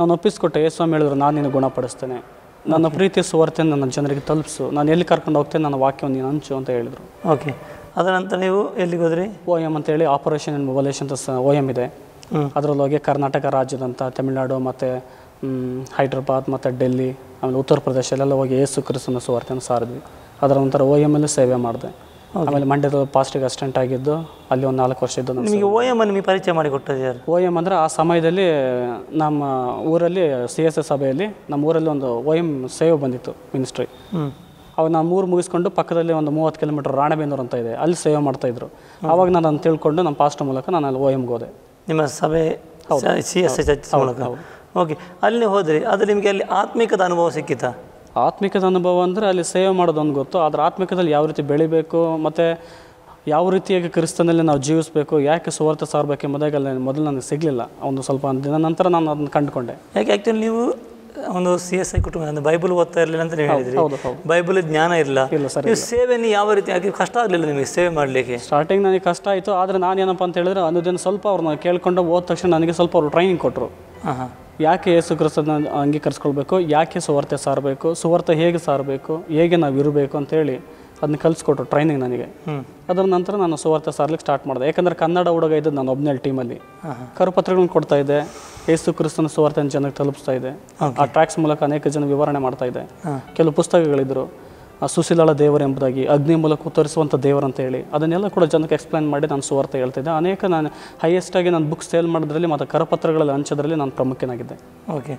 ನಾನು ಒಪ್ಪಿಸ್ಕೊಟ್ಟೆ ಎಸ್ ಸ್ವಾಮಿ ಹೇಳಿದ್ರು ನಾನು ನಿನ್ನ ಗುಣಪಡಿಸ್ತೇನೆ. ನನ್ನ ಪ್ರೀತಿಯ ಸುವಾರ್ತೆಯನ್ನು ನನ್ನ ಜನರಿಗೆ ತಲುಪಿಸು. ನಾನು ಎಲ್ಲಿ ಕರ್ಕೊಂಡು ಹೋಗ್ತೇನೆ ನನ್ನ ವಾಕ್ಯವನ್ನು ನೀನು ಹಂಚು ಅಂತ ಹೇಳಿದರು. ಓಕೆ ಅದರ ನಂತರ ನೀವು ಎಲ್ಲಿಗೆ ಹೋದ್ರಿ? ಓ ಎಂ ಅಂತೇಳಿ ಆಪರೇಷನ್ ಆ್ಯಂಡ್ ಮೊಬೈಲೇಷನ್ ಅಂತ ಸ ಓ ಎಂ ಇದೆ. ಅದರಲ್ಲೋಗಿ ಅದರಲ್ಲಿ ಹೋಗಿ ಕರ್ನಾಟಕ ರಾಜ್ಯದಂಥ ತಮಿಳುನಾಡು ಮತ್ತು ಹೈದ್ರಾಬಾದ್ ಮತ್ತು ಡೆಲ್ಲಿ ಆಮೇಲೆ ಉತ್ತರ ಪ್ರದೇಶ ಅಲ್ಲೆಲ್ಲ ಹೋಗಿ ಏಸು ಕ್ರಿಸ್ತನ ಸುವಾರ್ತೆಯನ್ನು ಸಾರಿದ್ವಿ. ಅದರ ನಂತರ ಓ ಎಂ ಅಲ್ಲಿ ಸೇವೆ ಮಾಡಿದೆ. ಆಮೇಲೆ ಮಂಡ್ಯದ ಪಾಸ್ಟಿಗೆ ಅಸಿಸ್ಟೆಂಟ್ ಆಗಿದ್ದು ಅಲ್ಲಿ ಒಂದು ನಾಲ್ಕು ವರ್ಷ ಇದ್ದು ನಿಮಗೆ ಓ ಎಂ ನಿಮಗೆ ಪರಿಚಯ ಮಾಡಿ ಕೊಟ್ಟದ್ದು ಯಾರು? ಓ ಎಂ ಅಂದರೆ ಆ ಸಮಯದಲ್ಲಿ ನಮ್ಮ ಊರಲ್ಲಿ ಸಿ ಎಸ್ ಎಸ್ ಸಭೆಯಲ್ಲಿ ನಮ್ಮ ಊರಲ್ಲಿ ಒಂದು ಓ ಎಂ ಸೇವೆ ಬಂದಿತ್ತು ಮಿನಿಸ್ಟ್ರಿ ಅವಾಗ ನಾನು ಮೂರು ಮುಗಿಸ್ಕೊಂಡು ಪಕ್ಕದಲ್ಲಿ ಒಂದು ಮೂವತ್ತು ಕಿಲೋಮೀಟರ್ ರಾಣಬೇಂದೂರು ಅಂತ ಇದೆ. ಅಲ್ಲಿ ಸೇವೆ ಮಾಡ್ತಾಯಿದ್ರು ಆವಾಗ ನಾನು ಅದನ್ನು ತಿಳ್ಕೊಂಡು ನಮ್ಮ ಪಾಸ್ಟ್ ಮೂಲಕ ನಾನು ಅಲ್ಲಿ ಓ ಎಮ್ಗೆ ಹೋದೆ. ನಿಮ್ಮ ಸಭೆ ಸಿ ಎಸ್ ಎಚ್ ಮೂಲಕ? ಓಕೆ. ಅಲ್ಲಿ ಹೋದ್ರಿ. ಅದು ನಿಮಗೆ ಅಲ್ಲಿ ಆತ್ಮಿಕದ ಅನುಭವ ಸಿಕ್ಕಿತಾ ಆತ್ಮಿಕದ ಅನುಭವ ಅಂದರೆ ಅಲ್ಲಿ ಸೇವೆ ಮಾಡೋದೊಂದು ಗೊತ್ತು. ಆದರೆ ಆತ್ಮಿಕದಲ್ಲಿ ಯಾವ ರೀತಿ ಬೆಳಿಬೇಕು ಮತ್ತು ಯಾವ ರೀತಿಯಾಗಿ ಕ್ರಿಸ್ತನಲ್ಲಿ ನಾವು ಜೀವಿಸಬೇಕು ಯಾಕೆ ಸುವಾರ್ಥ ಸಾರಬೇಕು ಎಂಬುದಾಗಿ ಅಲ್ಲಿ ಮೊದಲು ನನಗೆ ಸಿಗಲಿಲ್ಲ. ಒಂದು ಸ್ವಲ್ಪ ದಿನ ನಂತರ ನಾನು ಅದನ್ನು ಕಂಡುಕೊಂಡೆ. ಯಾಕೆ? ಆ್ಯಕ್ಚುಲಿ ನೀವು ಒಂದು ಸಿ ಎಸ್ ಐ ಕುಟುಂಬ ಅಂದ್ರೆ ಬೈಬಲ್ ಓದ್ತಾ ಇರಲಿಲ್ಲ ಅಂತ ನೀವು ಹೇಳಿದ್ರಿ. ಬೈಬಲ್ ಜ್ಞಾನ ಇಲ್ಲ. ಇಲ್ಲ ಸರ್ ನೀವು ಸೇವೆ ನೀವು ಯಾವ ರೀತಿ ಆಗಿ ಕಷ್ಟ ಆಗಲಿಲ್ಲ ನಿಮಗೆ ಸೇವೆ ಮಾಡಲಿಕ್ಕೆ? ಸ್ಟಾರ್ಟಿಂಗ್ ನನಗೆ ಕಷ್ಟ ಆಯಿತು ಆದರೆ ನಾನು ಏನಪ್ಪ ಅಂತ ಹೇಳಿದ್ರೆ ಅನುದಿನ ಸ್ವಲ್ಪ ಅವ್ರನ್ನ ಕೇಳ್ಕೊಂಡು ಓದ ತಕ್ಷಣ ನನಗೆ ಸ್ವಲ್ಪ ಅವರು ಟ್ರೈನಿಂಗ್ ಕೊಟ್ಟರು ಹಾಂ ಹಾಂ ಯಾಕೆ ಯೇಸು ಕ್ರಿಸ್ತನ ಅಂಗೀಕರಿಸ್ಕೊಳ್ಬೇಕು? ಯಾಕೆ ಸುವಾರ್ತೆ ಸಾರಬೇಕು? ಸುವಾರ್ತೆ ಹೇಗೆ ಸಾರಬೇಕು? ಹೇಗೆ ನಾವು ಇರಬೇಕು ಅಂತೇಳಿ ಅದನ್ನ ಕಲಿಸ್ಕೊಟ್ರು ಟ್ರೈನಿಂಗ್ ನನಗೆ. ಅದರ ನಂತರ ನಾನು ಸುವಾರ್ತೆ ಸಾರ್ಲಿಕ್ಕೆ ಸ್ಟಾರ್ಟ್ ಮಾಡಿದೆ. ಯಾಕಂದರೆ ಕನ್ನಡ ಹುಡುಗ ಇದ್ದದ್ದು ನಾನು ಒಬ್ಬನೇ ಟೀಮಲ್ಲಿ ಕರುಪತ್ರಗಳನ್ನ ಕೊಡ್ತಾ ಇದ್ದೆ. ಯೇಸು ಕ್ರಿಸ್ತನ ಸುವಾರ್ತೆಯನ್ನು ಜನಕ್ಕೆ ತಲುಪಿಸ್ತಾ ಇದೆ ಆ ಟ್ರ್ಯಾಕ್ಸ್ ಮೂಲಕ ಅನೇಕ ಜನ ವಿವರಣೆ ಮಾಡ್ತಾ ಇದೆ ಕೆಲವು ಪುಸ್ತಕಗಳಿದ್ದರು ಆ ಸುಶೀಲಾಳ ದೇವರು ಎಂಬುದಾಗಿ ಅಗ್ನಿ ಮೂಲಕ ಉತ್ತರಿಸುವಂಥ ದೇವರು ಅಂತ ಹೇಳಿ. ಅದನ್ನೆಲ್ಲ ಕೂಡ ಜನಕ್ಕೆ ಎಕ್ಸ್ಪ್ಲೈನ್ ಮಾಡಿ ನಾನು ಸುವಾರ್ಥ ಹೇಳ್ತಿದ್ದೆ ಅನೇಕ ನಾನು ಹೈಯೆಸ್ಟಾಗಿ ನಾನು ಬುಕ್ ಸೇಲ್ ಮಾಡೋದ್ರಲ್ಲಿ ಮತ್ತು ಕರಪತ್ರಗಳಲ್ಲಿ ಹಂಚೋದ್ರಲ್ಲಿ ನಾನು ಪ್ರಮುಖನಾಗಿದ್ದೆ. ಓಕೆ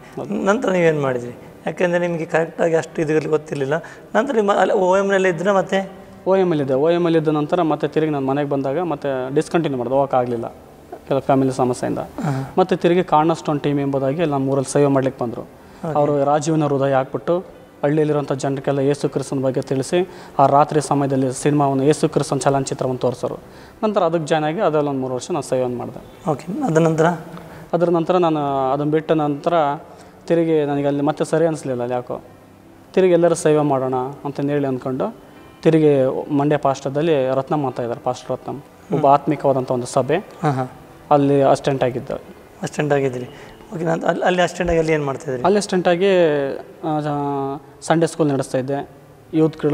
ನಂತರ ನೀವೇನು ಮಾಡಿದ್ರಿ? ಯಾಕೆಂದರೆ ನಿಮಗೆ ಕರೆಕ್ಟಾಗಿ ಅಷ್ಟು ಇದರಲ್ಲಿ ಗೊತ್ತಿರಲಿಲ್ಲ. ನಂತರ ನಿಮ್ಮ ಅಲ್ಲಿ ಓ ಎಮ್ನಲ್ಲಿ ಇದ್ರೆ ಮತ್ತೆ? ಓ ಎಂ ಎಲ್ ಇದೆ ಓ ಎಂ ಎಲ್ ಇದ್ದ ನಂತರ ಮತ್ತೆ ತಿರುಗಿ ನಾನು ಮನೆಗೆ ಬಂದಾಗ ಮತ್ತೆ ಡಿಸ್ಕಂಟಿನ್ಯೂ ಮಾಡಿದೆ. ಹೋಗೋಕ್ಕಾಗಲಿಲ್ಲ ಕೆಲವು ಫ್ಯಾಮಿಲಿ ಸಮಸ್ಯೆಯಿಂದ. ಮತ್ತೆ ತಿರುಗಿ ಕಾರ್ನಸ್ಟೋನ್ ಟೀಮ್ ಎಂಬುದಾಗಿ ನಮ್ಮ ಊರಲ್ಲಿ ಸೇವೆ ಮಾಡ್ಲಿಕ್ಕೆ ಬಂದರು. ಅವರು ರಾಜೀವನ ಹೃದಯ ಹಾಕ್ಬಿಟ್ಟು ಹಳ್ಳಿಯಲ್ಲಿರುವಂಥ ಜನರಿಗೆಲ್ಲ ಯೇಸು ಕ್ರಿಸ್ತನ ಬಗ್ಗೆ ತಿಳಿಸಿ ಆ ರಾತ್ರಿ ಸಮಯದಲ್ಲಿ ಸಿನಿಮಾವನ್ನು ಯೇಸು ಕ್ರಿಸ್ತನ ಚಲನಚಿತ್ರವನ್ನು ತೋರಿಸೋರು. ನಂತರ ಅದಕ್ಕೆ ಜಾಯ್ನ್ ಆಗಿ ಅದರಲ್ಲಿ ಒಂದು ಮೂರು ವರ್ಷ ನಾನು ಸೇವೆಯನ್ನು ಮಾಡಿದೆ. ಓಕೆ ಅದರ ನಂತರ? ಅದರ ನಂತರ ನಾನು ಅದನ್ನು ಬಿಟ್ಟ ನಂತರ ತಿರುಗಿ ನನಗೆ ಅಲ್ಲಿ ಮತ್ತೆ ಸರಿ ಅನಿಸ್ಲಿಲ್ಲ ಅಲ್ಲಿ ಯಾಕೋ. ತಿರುಗಿ ಎಲ್ಲರೂ ಸೇವೆ ಮಾಡೋಣ ಅಂತಂದು ಹೇಳಿ ಅಂದ್ಕೊಂಡು ತಿರುಗಿ ಮಂಡ್ಯ ಪಾಸ್ಟದಲ್ಲಿ ರತ್ನಮ್ ಅಂತ ಇದ್ದಾರೆ ಪಾಸ್ಟರ್ ರತ್ನಮ್ ಒಬ್ಬ ಆತ್ಮಿಕವಾದಂಥ ಒಂದು ಸಭೆ. ಅಲ್ಲಿ ಅಸ್ಟೆಂಟ್ ಆಗಿದ್ದ. ಅಸ್ಟೆಂಟ್ ಆಗಿದ್ರಿ. ಓಕೆ ನಾನು ಅಲ್ಲಿ ಅಲ್ಲಿ ಅಸ್ಟೆಂಟಾಗಿ ಅಲ್ಲಿ ಏನು ಮಾಡ್ತಿದ್ರಿ ಅಲ್ಲಿ ಅಸ್ಟೆಂಟಾಗಿ ಸಂಡೇ ಸ್ಕೂಲ್ ನಡೆಸ್ತಾ ಇದ್ದೆ. ಯೂತ್ಗಳ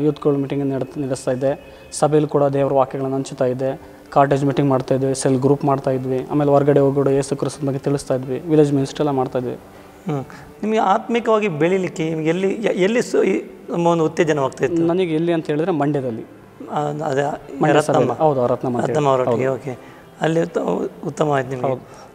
ಯೂತ್ಗಳ ಮೀಟಿಂಗ್ ನಡೆ ನಡೆಸ್ತಾ ಇದ್ದೆ. ಸಭೆಯಲ್ಲಿ ಕೂಡ ದೇವರ ವಾಕ್ಯಗಳನ್ನು ಹಂಚುತ್ತಾ ಇದ್ದೆ. ಕಾಟೇಜ್ ಮೀಟಿಂಗ್ ಮಾಡ್ತಾ ಇದ್ವಿ ಸೆಲ್ ಗ್ರೂಪ್ ಮಾಡ್ತಾ ಇದ್ವಿ. ಆಮೇಲೆ ಹೊರಗಡೆ ಹೋಗ್ಬಿಡು ಯೇಸು ಕ್ರಿಸ್ತನ ಬಗ್ಗೆ ತಿಳಿಸ್ತಾ ಇದ್ವಿ. ವಿಲೇಜ್ ಮಿನಿಸ್ಟ್ರಿ ಎಲ್ಲ ಮಾಡ್ತಾ ಇದ್ವಿ. ಹ್ಞೂ ನಿಮಗೆ ಆತ್ಮಿಕವಾಗಿ ಬೆಳೀಲಿಕ್ಕೆ ನಿಮ್ಗೆ ಎಲ್ಲಿ ಎಲ್ಲಿ ಸು ಒಂದು ಉತ್ತೇಜನವಾಗ್ತಾ ಇತ್ತು? ನನಗೆ ಎಲ್ಲಿ ಅಂತ ಹೇಳಿದ್ರೆ ಮಂಡ್ಯದಲ್ಲಿ. ಅದೇ ಹೌದು ರತ್ನಮ್ಮ ರತ್ನಮ್ಮ ಓಕೆ. ಅಲ್ಲಿ ಉತ್ತ- ಉತ್ತಮ ಆಯ್ತು ನಿಮಗೆ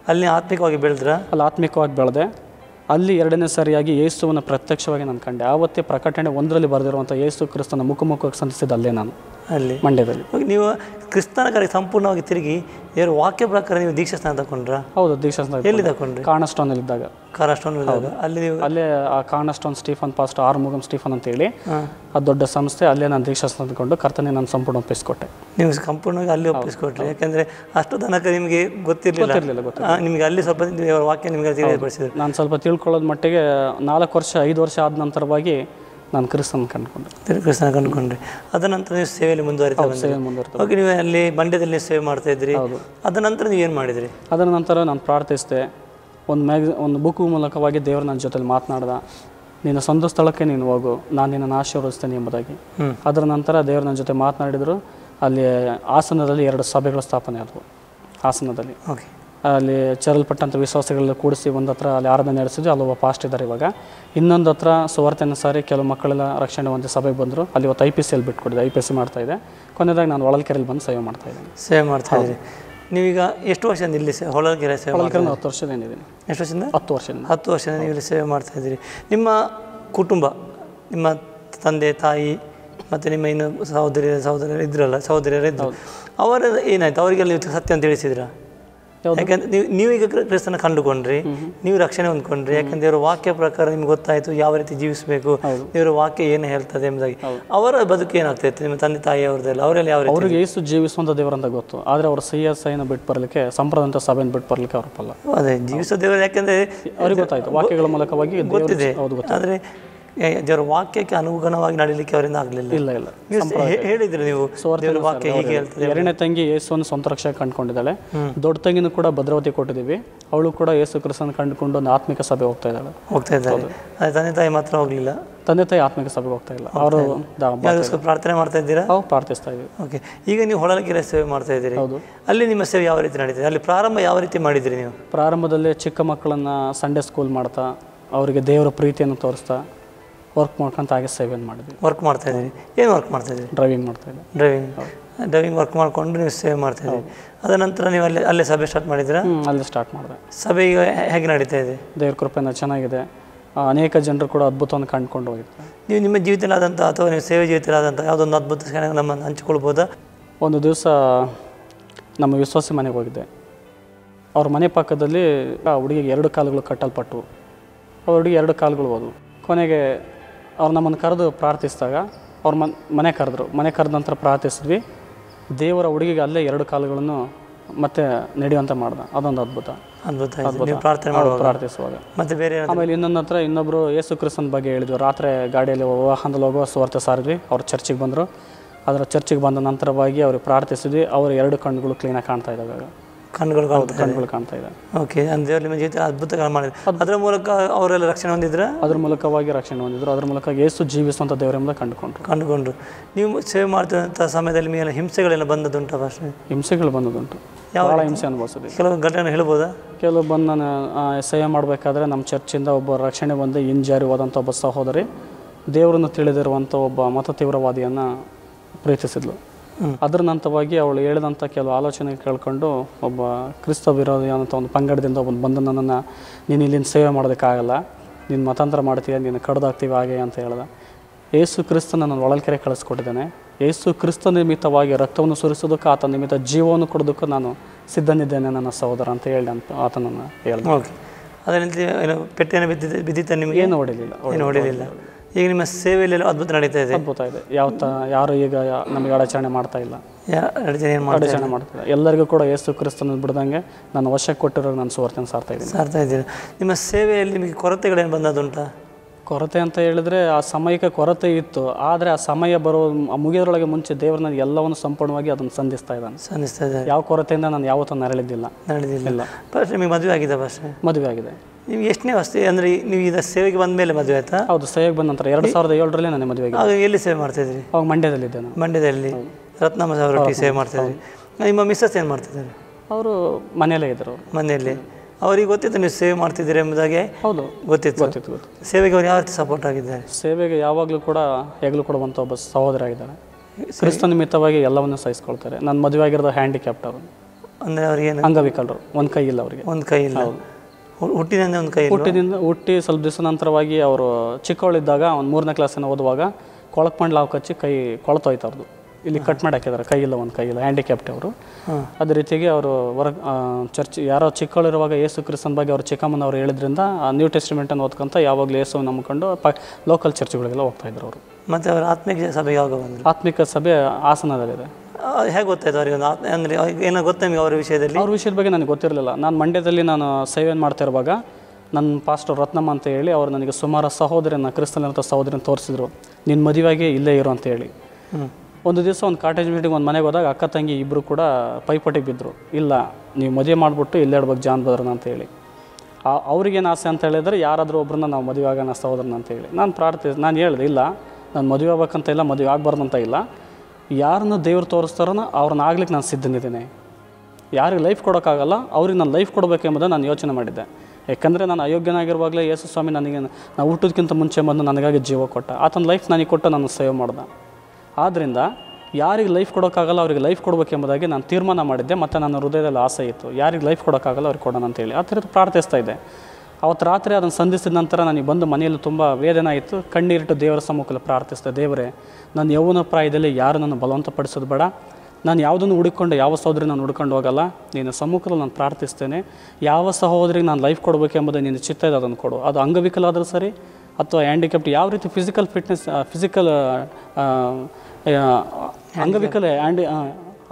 ಅಲ್ಲಿ ಆತ್ಮಿಕವಾಗಿ ಬೆಳೆದ್ರ? ಅಲ್ಲಿ ಆತ್ಮಿಕವಾಗಿ ಬೆಳೆದೆ. ಅಲ್ಲಿ ಎರಡನೇ ಸರಿಯಾಗಿ ಯೇಸುವನ್ನು ಪ್ರತ್ಯಕ್ಷವಾಗಿ ನಾನು ಕಂಡೆ. ಆವತ್ತೇ ಪ್ರಕಟಣೆ ಒಂದರಲ್ಲಿ ಬರೆದಿರುವಂಥ ಯೇಸು ಕ್ರಿಸ್ತನ ಮುಖಮುಖಕ್ಕೆ ಸಂಧಿಸಿದ ಅಲ್ಲೇ ನಾನು. ಅಲ್ಲಿ? ಮಂಡ್ಯದಲ್ಲಿ. ನೀವು ಕ್ರಿಸ್ತನ ಸಂಪೂರ್ಣವಾಗಿ ತಿರುಗಿ ಯಾರು ವಾಕ್ಯ ಪ್ರಕಾರ ನೀವು ದೀಕ್ಷಾ ಸ್ಥಾನ ತಗೊಂಡ್ರ? ಹೌದು ದೀಕ್ಷಾ ಎಲ್ಲಿ ತಗೊಂಡ್ರಿ? ಕಾಣಸ್ಟೋನಲ್ಲಿ ಇದ್ದಾಗ ಕಾರಾಷ್ಟೊಂದು ಅಲ್ಲಿ ನೀವು ಅಲ್ಲೇ ಆ ಕಾಣಸ್ಟೋನ್ ಸ್ಟೀಫನ್ ಪಾಸ್ಟ್ ಆರುಮುಗಂ ಸ್ಟೀಫನ್ ಅಂತ ಹೇಳಿ ಆ ದೊಡ್ಡ ಸಂಸ್ಥೆ. ಅಲ್ಲೇ ನಾನು ದೀಕ್ಷಾ ತಂದುಕೊಂಡು ಕರ್ತನೆ ನಾನು ಸಂಪೂರ್ಣ ಒಪ್ಪಿಸ್ಕೊಟ್ಟೆ. ನೀವು ಸಂಪೂರ್ಣವಾಗಿ ಅಲ್ಲಿ ಒಪ್ಪಿಸ್ಕೊಟ್ರಿ. ಯಾಕಂದ್ರೆ ಅಷ್ಟು ತನಕ ನಿಮಗೆ ಗೊತ್ತಿರಲಿಲ್ಲ. ನಿಮಗೆ ಅಲ್ಲಿ ಸ್ವಲ್ಪ ವಾಕ್ಯ ನಿಮಗೆ ತಿಳಿಯಪಡಿಸಿದ್ರು ನಾನು ಸ್ವಲ್ಪ ತಿಳ್ಕೊಳ್ಳೋದು ಮಟ್ಟಿಗೆ ನಾಲ್ಕು ವರ್ಷ ಐದು ವರ್ಷ ಆದ ನಂತರವಾಗಿ ನಾನು ಕ್ರಿಸ್ತನ್ ಕಂಡುಕೊಂಡೆ. ಕ್ರಿಸ್ತನ ಕಂಡುಕೊಂಡ್ರಿ. ಅದ ನಂತರ ನೀವು ಸೇವೆಯಲ್ಲಿ ಮುಂದುವರಿತಾ ಓಕೆ ನೀವು ಅಲ್ಲಿ ಮಂಡ್ಯದಲ್ಲಿ ಸೇವೆ ಮಾಡ್ತಾ ಇದ್ರಿ. ಅದ ನಂತರ ನೀವು ಏನು ಮಾಡಿದ್ರಿ? ಅದರ ನಂತರ ನಾನು ಪ್ರಾರ್ಥಿಸಿದೆ. ಒಂದು ಮ್ಯಾಗ್ ಒಂದು ಬುಕ್ ಮೂಲಕವಾಗಿ ದೇವರು ನನ್ನ ಜೊತೆಲಿ ಮಾತನಾಡ್ದ ನಿನ್ನ ಸ್ವಂತ ಸ್ಥಳಕ್ಕೆ ನೀನು ಹೋಗು ನಾನು ನಿನ್ನನ್ನು ಆಶೀರ್ವದಿಸ್ತೇನೆ ಎಂಬುದಾಗಿ. ಅದರ ನಂತರ ದೇವರು ನನ್ನ ಜೊತೆ ಮಾತನಾಡಿದರು ಅಲ್ಲಿ ಹಾಸನದಲ್ಲಿ ಎರಡು ಸಭೆಗಳ ಸ್ಥಾಪನೆ ಆದವು ಹಾಸನದಲ್ಲಿ ಓಕೆ. ಅಲ್ಲಿ ಚರಲ್ಪಟ್ಟಂಥ ವಿಶ್ವಾಸಗಳಲ್ಲಿ ಕೂಡಿಸಿ ಒಂದು ಹತ್ರ ಅಲ್ಲಿ ಆರಾಧನೆ ನಡೆಸಿದ್ವಿ ಅಲ್ಲಿ ಒಬ್ಬ ಪಾಸ್ಟ್ ಇದ್ದಾರೆ ಇವಾಗ. ಇನ್ನೊಂದು ಹತ್ರ ಸುವಾರ್ತೆನ ಸಾರಿ ಕೆಲವು ಮಕ್ಕಳೆಲ್ಲ ರಕ್ಷಣೆ ಒಂದು ಸಭೆಗೆ ಬಂದರು. ಅಲ್ಲಿ ಇವತ್ತು ಐ ಪಿ ಸಿ ಎಲ್ ಬಿಟ್ಕೊಡಿದೆ ಐ ಪಿ ಎಸ್ ಸಿ ಮಾಡ್ತಾ ಇದೆ. ಕೊನೆಯದಾಗಿ ನಾನು ಒಳಲ್ಕೆರೆಯಲ್ಲಿ ಬಂದು ಸೇವೆ ಮಾಡ್ತಾ ಇದ್ದೀನಿ. ಸೇವೆ ಮಾಡ್ತಾ ನೀವೀಗ ಎಷ್ಟು ವರ್ಷದಿಂದ ಇಲ್ಲಿ ಸೇ ಹೊಳಲ್ಕೆರೆ ಸೇವೆ ಹತ್ತು ವರ್ಷದಿಂದ ಎಷ್ಟು ವರ್ಷದಿಂದ? ಹತ್ತು ವರ್ಷದಿಂದ. ಹತ್ತು ವರ್ಷದಿಂದ ನೀವು ಇಲ್ಲಿ ಸೇವೆ ಮಾಡ್ತಾ ಇದ್ದೀರಿ. ನಿಮ್ಮ ಕುಟುಂಬ ನಿಮ್ಮ ತಂದೆ ತಾಯಿ ಮತ್ತು ನಿಮ್ಮ ಇನ್ನು ಸಹೋದರಿ ಸಹೋದರರು ಇದ್ರಲ್ಲ ಸಹೋದರಿಯರು ಇದ್ದರು ಅವರ ಏನಾಯ್ತು? ಅವರಿಗೆಲ್ಲ ನೀವು ಸತ್ಯ ಅಂತ ತಿಳಿಸಿದ್ರ? ಯಾಕಂದ್ರೆ ನೀವು ನೀವೀಗ ಈಗ ಕ್ರಿಸ್ತನ ಕಂಡುಕೊಂಡ್ರಿ ನೀವು ರಕ್ಷಣೆ ಹೊಂದ್ಕೊಂಡ್ರಿ ಯಾಕಂದ್ರೆ ಇವರ ವಾಕ್ಯ ಪ್ರಕಾರ ನಿಮ್ಗೆ ಗೊತ್ತಾಯ್ತು ಯಾವ ರೀತಿ ಜೀವಿಸಬೇಕು ಇವರ ವಾಕ್ಯ ಏನು ಹೇಳ್ತದೆ ಎಂಬುದಾಗಿ. ಅವರ ಬದುಕು ಏನಾಗ್ತಾ ಇತ್ತು ನಿಮ್ಮ ತಂದೆ ತಾಯಿ ಅವ್ರದ್ದೆಲ್ಲ ಅವರೆಲ್ಲ ಯಾವ ಅವ್ರಿಗೆ ಏಸು ಜೀವಿಸುವಂಥ ದೇವರಂತ ಗೊತ್ತು. ಆದರೆ ಅವ್ರ ಸಿ ಎಸ್ ಐನ ಬಿಟ್ಟು ಬರಲಿಕ್ಕೆ ಸಂಪ್ರದಂತ ಸಭೆಯನ್ನು ಬಿಟ್ಟು ಬರಲಿಕ್ಕೆ ಅವ್ರಪ್ಪಲ್ಲ ಪಲ್ಲ ಅದೇ ಜೀವಿಸೋ ದೇವರು ಯಾಕಂದ್ರೆ ಅವ್ರಿಗೆ ಗೊತ್ತಾಯ್ತು ವಾಕ್ಯಗಳ ಮೂಲಕವಾಗಿ ಗೊತ್ತಿದೆ. ಆದರೆ ದೇವರ ವಾಕ್ಯಕ್ಕೆ ಅನುಗುಣವಾಗಿ ನಡೀಲಿಕ್ಕೆ ಅವರಿಂದ ಆಗಲಿಲ್ಲ. ಇಲ್ಲ ಇಲ್ಲ. ಹೇಳಿದ್ರಿ ನೀವು ದೇವರ ವಾಕ್ಯ ಹೀಗೆ ಹೇಳ್ತದೆ ಎರಡನೇ ತಂಗಿ ಯೇಸುವನ್ನು ಸ್ವಂತ ರಕ್ಷಕ ಕಂಡುಕೊಂಡಿದ್ದಾಳೆ. ದೊಡ್ಡ ತಂಗಿನೂ ಕೂಡ ಭದ್ರವತಿ ಕೊಟ್ಟಿದ್ದೀವಿ. ಅವಳು ಕೂಡ ಯೇಸು ಕ್ರಿಸ್ತನ ಕಂಡುಕೊಂಡು ಒಂದು ಆತ್ಮಿಕ ಸಭೆ ಹೋಗ್ತಾ ಇದ್ದಾಳೆ. ಹೋಗ್ತಾ ಇದ್ದಾರೆ. ತಂದೆ ತಾಯಿ ಮಾತ್ರ ಹೋಗ್ಲಿಲ್ಲ? ತಂದೆ ತಾಯಿ ಆತ್ಮಿಕ ಸಭೆಗೆ ಹೋಗ್ತಾ ಇಲ್ಲ. ಅವರು ಪ್ರಾರ್ಥನೆ ಮಾಡ್ತಾ ಇದ್ದೀರಾ? ನಾವು ಪ್ರಾರ್ಥಿಸ್ತಾ ಇದ್ದೀವಿ. ಓಕೆ ಈಗ ನೀವು ಹೊಳಲ್ಕೆರೆ ಸೇವೆ ಮಾಡ್ತಾ ಇದ್ದೀರಿ. ಹೌದು. ಅಲ್ಲಿ ನಿಮ್ಮ ಸೇವೆ ಯಾವ ರೀತಿ ನಡೀತಿದೆ? ಅಲ್ಲಿ ಪ್ರಾರಂಭ ಯಾವ ರೀತಿ ಮಾಡಿದ್ರಿ ನೀವು? ಪ್ರಾರಂಭದಲ್ಲಿ ಚಿಕ್ಕ ಮಕ್ಕಳನ್ನು ಸಂಡೇ ಸ್ಕೂಲ್ ಮಾಡ್ತಾ ಅವರಿಗೆ ದೇವರ ಪ್ರೀತಿಯನ್ನು ತೋರಿಸ್ತಾ ವರ್ಕ್ ಮಾಡ್ಕೊಂತ ಹಾಗೆ ಸೇವೆನ್ ಮಾಡಿದ್ವಿ. ವರ್ಕ್ ಮಾಡ್ತಾ ಇದ್ದೀರಿ. ಏನು ವರ್ಕ್ ಮಾಡ್ತಾ ಇದ್ದೀರಿ? ಡ್ರೈವಿಂಗ್ ಮಾಡ್ತಾ ಇದ್ದೀವಿ ಡ್ರೈವಿಂಗ್ ಡ್ರೈವಿಂಗ್ ವರ್ಕ್ ಮಾಡಿಕೊಂಡು ನೀವು ಸೇವೆ ಮಾಡ್ತಾ ಇದ್ದೀರಿ. ಅದ ನಂತರ ನೀವು ಅಲ್ಲಿ ಅಲ್ಲೇ ಸಭೆ ಸ್ಟಾರ್ಟ್ ಮಾಡಿದ್ರೆ ಅಲ್ಲೇ ಅಲ್ಲಿ ಸ್ಟಾರ್ಟ್ ಮಾಡಿದೆ. ಸಭೆ ಈಗ ಹೇಗೆ ನಡೀತಾ ಇದೆ? ದೇವ್ರ ಕೃಪೆಯಿಂದ ಚೆನ್ನಾಗಿದೆ. ಅನೇಕ ಜನರು ಕೂಡ ಅದ್ಭುತವನ್ನು ಕಂಡುಕೊಂಡು ಹೋಗಿದ್ದಾರೆ. ನೀವು ನಿಮ್ಮ ಜೀವಿತಲಾದಂಥ ಅಥವಾ ನೀವು ಸೇವೆ ಜೀವಿತಲಾದಂಥ ಯಾವುದೊಂದು ಅದ್ಭುತ ಕ್ಷಣ ನಮ್ಮನ್ನು ಹಂಚಿಕೊಳ್ಬೋದಾ? ಒಂದು ದಿವಸ ನಮ್ಮ ವಿಶ್ವಾಸಿ ಮನೆಗೆ ಹೋಗಿದ್ದೆ. ಅವ್ರ ಮನೆ ಪಕ್ಕದಲ್ಲಿ ಆ ಹುಡುಗಿಗೆ ಎರಡು ಕಾಲುಗಳು ಕಟ್ಟಲ್ಪಟ್ಟು ಅವ್ರ ಹುಡುಗಿ ಎರಡು ಕಾಲುಗಳು ಹೋದವು ಕೊನೆಗೆ ಅವ್ರು ನಮ್ಮನ್ನು ಕರೆದು ಪ್ರಾರ್ಥಿಸಿದಾಗ ಅವ್ರು ಮನ್ ಮನೆ ಕರೆದ್ರು. ಮನೆ ಕರೆದ ನಂತರ ಪ್ರಾರ್ಥಿಸಿದ್ವಿ. ದೇವರ ಹುಡುಗಿಗೆ ಅಲ್ಲೇ ಎರಡು ಕಾಲುಗಳನ್ನು ಮತ್ತೆ ನಡೆಯುವಂತ ಮಾಡ್ದ. ಅದೊಂದು ಅದ್ಭುತ. ಅದ್ಭುತ ಪ್ರಾರ್ಥನೆ ಪ್ರಾರ್ಥಿಸುವಾಗ. ಮತ್ತೆ ಬೇರೆ ಆಮೇಲೆ ಇನ್ನೊಂದು ಹತ್ರ ಇನ್ನೊಬ್ಬರು ಯೇಸು ಕ್ರಿಸ್ತನ್ ಬಗ್ಗೆ ಹೇಳಿದ್ವಿ ರಾತ್ರಿ ಗಾಡಿಯಲ್ಲಿ ವಾಹನದಲ್ಲಿ ಹೋಗುವ ಸ್ವಾರ್ಥ ಸಾರಿದ್ವಿ. ಅವ್ರು ಚರ್ಚಿಗೆ ಬಂದರು. ಅದರ ಚರ್ಚಿಗೆ ಬಂದ ನಂತರವಾಗಿ ಅವ್ರಿಗೆ ಪ್ರಾರ್ಥಿಸಿದ್ವಿ. ಅವ್ರ ಎರಡು ಕಣ್ಣುಗಳು ಕ್ಲೀನಾಗಿ ಕಾಣ್ತಾ ಇದ್ದಾವೆ. ಕಣ್ಣುಗಳು ಕಾಣ್ತಾ. ಕಣ್ಣುಗಳು ಕಾಣ್ತಾ ಇದೆ. ಓಕೆ ಆ ದೇವರು ನಿಮ್ಮ ಜೀವಿತ ಅದ್ಭುತಗಳು ಮಾಡಿದ್ರು ಅದರ ಮೂಲಕ ಅವರೆಲ್ಲ ರಕ್ಷಣೆ ಹೊಂದಿದ್ರೆ? ಅದ್ರ ಮೂಲಕವಾಗಿ ರಕ್ಷಣೆ ಹೊಂದಿದ್ರು. ಅದ್ರ ಮೂಲಕ ಏಸು ಜೀವಿಸುವಂಥ ದೇವರೆಂಬ ಕಂಡುಕೊಂಡ್ರು. ಕಂಡುಕೊಂಡ್ರು. ನೀವು ಸೇವೆ ಮಾಡ್ತಿದ್ದಂಥ ಸಮಯದಲ್ಲಿ ಮೇಲೆ ಹಿಂಸೆಗಳೆಲ್ಲ ಬಂದದ್ದುಂಟ ಭಾಷೆ ಹಿಂಸೆಗಳು ಬಂದದುಂಟು ಯಾವ ಹಿಂಸೆ ಅನುಭವಿಸೋದು ಕೆಲವು ಘಟನೆ ಹೇಳ್ಬೋದಾ? ಕೆಲವು ಬಂದು ನಾನು ಸೇವೆ ಮಾಡಬೇಕಾದ್ರೆ ನಮ್ಮ ಚರ್ಚಿಂದ ಒಬ್ಬ ರಕ್ಷಣೆ ಬಂದು ಹಿಂಜಾರಿ ಹೋದಂಥ ಒಬ್ಬ ಸಹೋದರಿ. ದೇವರನ್ನು ತಿಳಿದಿರುವಂಥ ಒಬ್ಬ ಮತ ತೀವ್ರವಾದಿಯನ್ನು ಪ್ರೀತಿಸಿದ್ಲು. ಅದರ ನಂತರವಾಗಿ ಅವಳು ಹೇಳಿದಂಥ ಕೆಲವು ಆಲೋಚನೆ ಕೇಳ್ಕೊಂಡು ಒಬ್ಬ ಕ್ರಿಸ್ತ ವಿರೋಧಿ ಅನ್ನೋ ಒಂದು ಪಂಗಡದಿಂದ ಒಬ್ಬನು ಬಂದು ನನ್ನನ್ನು ನೀನು ಇಲ್ಲಿಂದ ಸೇವೆ ಮಾಡೋದಕ್ಕಾಗಲ್ಲ ನೀನು ಮತಾಂತರ ಮಾಡ್ತೀಯ ನೀನು ಕಡ್ದಾಗ್ತೀವಿ ಹಾಗೆ ಅಂತ ಹೇಳ್ದೆ. ಏಸು ಕ್ರಿಸ್ತನ ನಾನು ಒಳಲ್ಕೆರೆ ಕಳಿಸ್ಕೊಟ್ಟಿದ್ದೇನೆ. ಏಸು ಕ್ರಿಸ್ತ ನಿಮಿತ್ತವಾಗಿ ರಕ್ತವನ್ನು ಸುರಿಸೋದಕ್ಕೆ ಆತ ನಿಮಿತ್ತ ಜೀವವನ್ನು ಕೊಡೋದಕ್ಕೂ ನಾನು ಸಿದ್ಧನಿದ್ದೇನೆ ನನ್ನ ಸಹೋದರ ಅಂತ ಹೇಳಿ ಅಂತ ಆತನನ್ನು ಹೇಳ್ದೆ. ಅದರಿಂದ ಏನು ಪೆಟ್ಟೇನು ಬಿದ್ದಿದ್ದ ಬಿದ್ದಿತ್ತ ನಿಮಗೆ? ಏನು ಹೊಡಿಲಿಲ್ಲ. ಏನು ಹೊಡಿಲಿಲ್ಲ. ಈಗ ನಿಮ್ಮ ಸೇವೆಯಲ್ಲಿ ಅದ್ಭುತ ನಡೀತಾ ಇದೆ. ಅದ್ಭುತ ಇದೆ. ಯಾವ ತ ಯಾರು ಈಗ ನಮಗೆ ಅಡಚಣೆ ಮಾಡ್ತಾ ಇಲ್ಲ. ಅಡಚಣೆ ಮಾಡ್ತಾ ಇಲ್ಲ? ಎಲ್ಲರಿಗೂ ಕೂಡ ಯೇಸು ಕ್ರಿಸ್ತನ ಬಿಡ್ದಂಗೆ ನಾನು ವಶಕ್ಕೆ ಕೊಟ್ಟಿರೋ ನಾನು ಸುವರ್ತನ ಸಾರ್ತಾ ಇದ್ದೀನಿ. ಸಾರ್ತಾ ಇದ್ದೀನಿ ನಿಮ್ಮ ಸೇವೆಯಲ್ಲಿ ನಿಮಗೆ ಕೊರತೆಗಳೇನು ಬಂದದುಂಟ ಕೊರತೆ ಅಂತ ಹೇಳಿದ್ರೆ ಆ ಸಮಯಕ್ಕೆ ಕೊರತೆ ಇತ್ತು. ಆದರೆ ಆ ಸಮಯ ಬರೋ ಮುಗಿಯೋದ್ರೊಳಗೆ ಮುಂಚೆ ದೇವರು ನನಗೆ ಎಲ್ಲವನ್ನು ಸಂಪೂರ್ಣವಾಗಿ ಅದನ್ನು ಸಂಧಿಸ್ತಾ ಇದ್ದಾನೆ. ಸಂಧಿಸ್ತಾ ಇದ್ದಾನೆ ಯಾವ ಕೊರತೆಯಿಂದ ನಾನು ಯಾವತ್ತೂ ನರಳಿದ್ದಿಲ್ಲ. ಇಲ್ಲ. ಫಸ್ಟ್ ನಿಮಗೆ ಮದುವೆ ಆಗಿದೆ ಭಾಷೆ ಮದುವೆ ಆಗಿದೆ. ನೀವು ಎಷ್ಟನೇ ವಸ್ತು ಅಂದರೆ ನೀವು ಈಗ ಸೇವೆಗೆ ಬಂದ ಮೇಲೆ ಮದುವೆ ಆಯ್ತಾ? ಹೌದು ಸೇವೆಗೆ ಬಂದ ನಂತರ ಎರಡು ಸಾವಿರದ ಏಳರಲ್ಲಿ ನಾನು ಮದುವೆ ಆಗಿದೆ ಆಗ ಎಲ್ಲಿ ಸೇವೆ ಮಾಡ್ತಾಯಿದ್ರಿ ಅವಾಗ ಮಂಡ್ಯದಲ್ಲಿದ್ದೆ ನಾನು. ಮಂಡ್ಯದಲ್ಲಿ. ರತ್ನಮ್ಮ ಅವರೊಟ್ಟಿಗೆ ಸೇವೆ ಮಾಡ್ತಾಯಿದ್ರಿ ನಿಮ್ಮ ಮಿಸ್ಸಸ್ ಏನು ಮಾಡ್ತಿದ್ದಾರೆ ಅವರು ಮನೆಯಲ್ಲೇ ಇದ್ದರು. ಮನೆಯಲ್ಲಿ. ಅವ್ರಿಗೆ ಗೊತ್ತಿತ್ತು ನೀವು ಸೇವೆ ಮಾಡ್ತಿದ್ದೀರಿ ಎಂಬುದಾಗಿ ಹೌದು. ಗೊತ್ತಿತ್ತು. ಗೊತ್ತಿತ್ತು ಗೊತ್ತು ಸೇವೆಗೆ ಅವ್ರು ಯಾವ ರೀತಿ ಸಪೋರ್ಟ್ ಆಗಿದ್ದಾರೆ? ಸೇವೆಗೆ ಯಾವಾಗಲೂ ಕೂಡ ಹೆಗಲು ಕೊಡುವಂಥ ಒಬ್ಬ ಸಹೋದರ ಆಗಿದ್ದಾರೆ ಕ್ರಿಸ್ತ ನಿಮಿತ್ತವಾಗಿ ಎಲ್ಲವನ್ನೂ ಸಹಿಸ್ಕೊಳ್ತಾರೆ. ನನ್ನ ಮದುವೆ ಆಗಿರೋದು ಹ್ಯಾಂಡಿಕ್ಯಾಪ್ಟ್ ಅವರು ಅಂದರೆ ಅವ್ರಿಗೆ ಏನು? ಅಂಗವಿಕಲರು. ಒಂದು ಕೈ ಇಲ್ಲ ಅವರಿಗೆ. ಒಂದು ಕೈ ಇಲ್ಲ. ಹುಟ್ಟಿನಿಂದ ಒಂದು ಕೈ ಹುಟ್ಟಿನಿಂದ ಹುಟ್ಟಿ ಸ್ವಲ್ಪ ದಿವಸ ನಂತರವಾಗಿ ಅವರು ಚಿಕ್ಕವಳಿದ್ದಾಗ ಒಂದು ಮೂರನೇ ಕ್ಲಾಸನ್ನು ಓದುವಾಗ ಕೊಳಕ್ ಮಂಡ್ಲ ಹಾವು ಕಚ್ಚಿ ಕೈ ಕೊಳತೋಯ್ತು ಅವ್ರದ್ದು ಇಲ್ಲಿ ಕಟ್ ಮಾಡಿ ಹಾಕಿದ್ದಾರೆ ಕೈ ಇಲ್ಲ ಒಂದು ಕೈ ಇಲ್ಲ ಹ್ಯಾಂಡಿಕ್ಯಾಪ್ಟ್ ಅವರು ಅದೇ ರೀತಿಯಾಗಿ ಅವರು ಹೊರ ಚರ್ಚ್ ಯಾರೋ ಚಿಕ್ಕವಳಿರುವಾಗ ಯೇಸು ಕ್ರಿಸ್ತನ್ ಬಗ್ಗೆ ಅವರು ಚಿಕ್ಕಮ್ಮನ ಅವರು ಹೇಳಿದ್ರಿಂದ ಆ ನ್ಯೂ ಟೆಸ್ಟಿಮೆಂಟನ್ನು ಓದ್ಕೊಂತ ಯಾವಾಗಲೂ ಯೇಸು ನಂಬ್ಕೊಂಡು ಪ ಲೋಕಲ್ ಚರ್ಚ್ಗಳಿಗೆಲ್ಲ ಹೋಗ್ತಾ ಇದ್ರು ಅವರು. ಮತ್ತು ಅವರ ಆತ್ಮಿಕ ಸಭೆ ಯಾವಾಗ ಬಂದರು? ಆತ್ಮಿಕ ಸಭೆ ಹಾಸನದಲ್ಲಿದೆ ಹೇಗೆ ಗೊತ್ತಾಯ್ತು ಅವರಿಗೆ? ಒಂದು ಅಂದರೆ ಏನೋ ಗೊತ್ತ ನಿಮಗೆ ಅವರ ವಿಷಯದಲ್ಲಿ? ಅವ್ರ ವಿಷಯದ ಬಗ್ಗೆ ನನಗೆ ಗೊತ್ತಿರಲಿಲ್ಲ. ನಾನು ಮಂಡ್ಯದಲ್ಲಿ ನಾನು ಸೇವೆಯನ್ನು ಮಾಡ್ತಾ ಇರುವಾಗ ನನ್ನ ಪಾಸ್ಟರ್ ರತ್ನಮ್ಮ ಅಂತ ಹೇಳಿ ಅವರು ನನಗೆ ಸುಮಾರು ಸಹೋದರನ ಕ್ರಿಸ್ತನಂಥ ಸಹೋದರನ ತೋರಿಸಿದ್ರು. ನಿನ್ನ ಮದುವೆಗೆ ಇಲ್ಲೇ ಇರು ಅಂತ ಹೇಳಿ. ಒಂದು ದಿವಸ ಒಂದು ಕಾಟೇಜ್ ಮೀಟಿಂಗ್ ಒಂದು ಮನೆಗೆ ಹೋದಾಗ ಅಕ್ಕ ತಂಗಿ ಇಬ್ಬರು ಕೂಡ ಪೈಪೋಟಿಗೆ ಬಿದ್ದರು ಇಲ್ಲ ನೀವು ಮದುವೆ ಮಾಡಿಬಿಟ್ಟು ಇಲ್ಲೇ ಇಡ್ಬೇಕು ಜಾನ್ ಬದ್ರನ ಅಂತ ಹೇಳಿ. ಆ- ಅವ್ರಿಗೇನು ಆಸೆ ಅಂತ ಹೇಳಿದರೆ ಯಾರಾದರೂ ಒಬ್ಬರನ್ನ ನಾವು ಮದುವೆ ಆಗೋಣ ಸಹೋದರನ ಅಂತ ಹೇಳಿ. ನಾನು ಪ್ರಾರ್ಥಿ ನಾನು ಹೇಳಿದೆ ಇಲ್ಲ ನಾನು ಮದುವೆ ಆಗ್ಬೇಕಂತ ಇಲ್ಲ ಮದುವೆ ಆಗಬಾರ್ದಂತ ಇಲ್ಲ. ಯಾರನ್ನ ದೇವ್ರು ತೋರಿಸ್ತಾರೋ ಅವ್ರನ್ನ ಆಗ್ಲಿಕ್ಕೆ ನಾನು ಸಿದ್ಧನಿದ್ದೀನಿ. ಯಾರಿಗೆ ಲೈಫ್ ಕೊಡೋಕ್ಕಾಗಲ್ಲ, ಅವ್ರಿಗೆ ನಾನು ಲೈಫ್ ಕೊಡಬೇಕೆಂಬುದನ್ನು ನಾನು ಯೋಚನೆ ಮಾಡಿದ್ದೆ. ಯಾಕಂದರೆ ನಾನು ಅಯೋಗ್ಯನಾಗಿರುವಾಗಲೇ ಯೇಸು ಸ್ವಾಮಿ ನನಗೆ ನಾವು ಹುಟ್ಟೋದಕ್ಕಿಂತ ಮುಂಚೆ ಬಂದು ನನಗಾಗಿ ಜೀವ ಕೊಟ್ಟ. ಆತನ ಲೈಫ್ ನನಗೆ ಕೊಟ್ಟು ನಾನು ಸೇವ್ ಮಾಡ್ದೆ. ಆದ್ದರಿಂದ ಯಾರಿಗೆ ಲೈಫ್ ಕೊಡೋಕ್ಕಾಗಲ್ಲ, ಅವ್ರಿಗೆ ಲೈಫ್ ಕೊಡಬೇಕೆಂಬುದಾಗಿ ನಾನು ತೀರ್ಮಾನ ಮಾಡಿದ್ದೆ. ಮತ್ತು ನನ್ನ ಹೃದಯದಲ್ಲಿ ಆಸೆ ಇತ್ತು. ಯಾರಿಗೆ ಲೈಫ್ ಕೊಡೋಕ್ಕಾಗಲ್ಲ, ಅವ್ರಿಗೆ ಕೊಡೋಣ ಅಂತೇಳಿ ಆ ಥರದ್ದು ಪ್ರಾರ್ಥಿಸ್ತಾ ಇದ್ದೆ. ಅವತ್ತು ರಾತ್ರಿ ಅದನ್ನು ಸಂಧಿಸಿದ ನಂತರ ನನಗೆ ಬಂದು ಮನೆಯಲ್ಲಿ ತುಂಬ ವೇದನೆ ಆಯಿತು. ಕಣ್ಣೀರಿಟ್ಟು ದೇವರ ಸಮ್ಮುಖದಲ್ಲಿ ಪ್ರಾರ್ಥಿಸಿದೆ ದೇವರೇ ನನ್ನ ಯೌವನ ಪ್ರಾಯದಲ್ಲಿ ಯಾರು ನನ್ನ ಬಲವಂತಪಡಿಸೋದು ಬೇಡ. ನಾನು ಯಾವುದನ್ನು ಹುಡುಕೊಂಡು ಯಾವ ಸಹೋದರಿ ನಾನು ಹುಡ್ಕೊಂಡು ಹೋಗಲ್ಲ. ನೀನು ಸಮ್ಮುಖದಲ್ಲಿ ನಾನು ಪ್ರಾರ್ಥಿಸ್ತೇನೆ. ಯಾವ ಸಹೋದರಿಗೆ ನಾನು ಲೈಫ್ ಕೊಡಬೇಕೆಂಬುದು ನಿನ್ನ ಚಿತ್ತ ಇದೆ ಅದನ್ನು ಕೊಡು. ಅದು ಅಂಗವಿಕಲ ಆದರೂ ಸರಿ ಅಥವಾ ಹ್ಯಾಂಡಿಕ್ಯಾಪ್ಟ್ ಯಾವ ರೀತಿ ಫಿಸಿಕಲ್ ಫಿಟ್ನೆಸ್ ಫಿಸಿಕಲ್ ಅಂಗವಿಕಲ ಆ್ಯಂಡಿ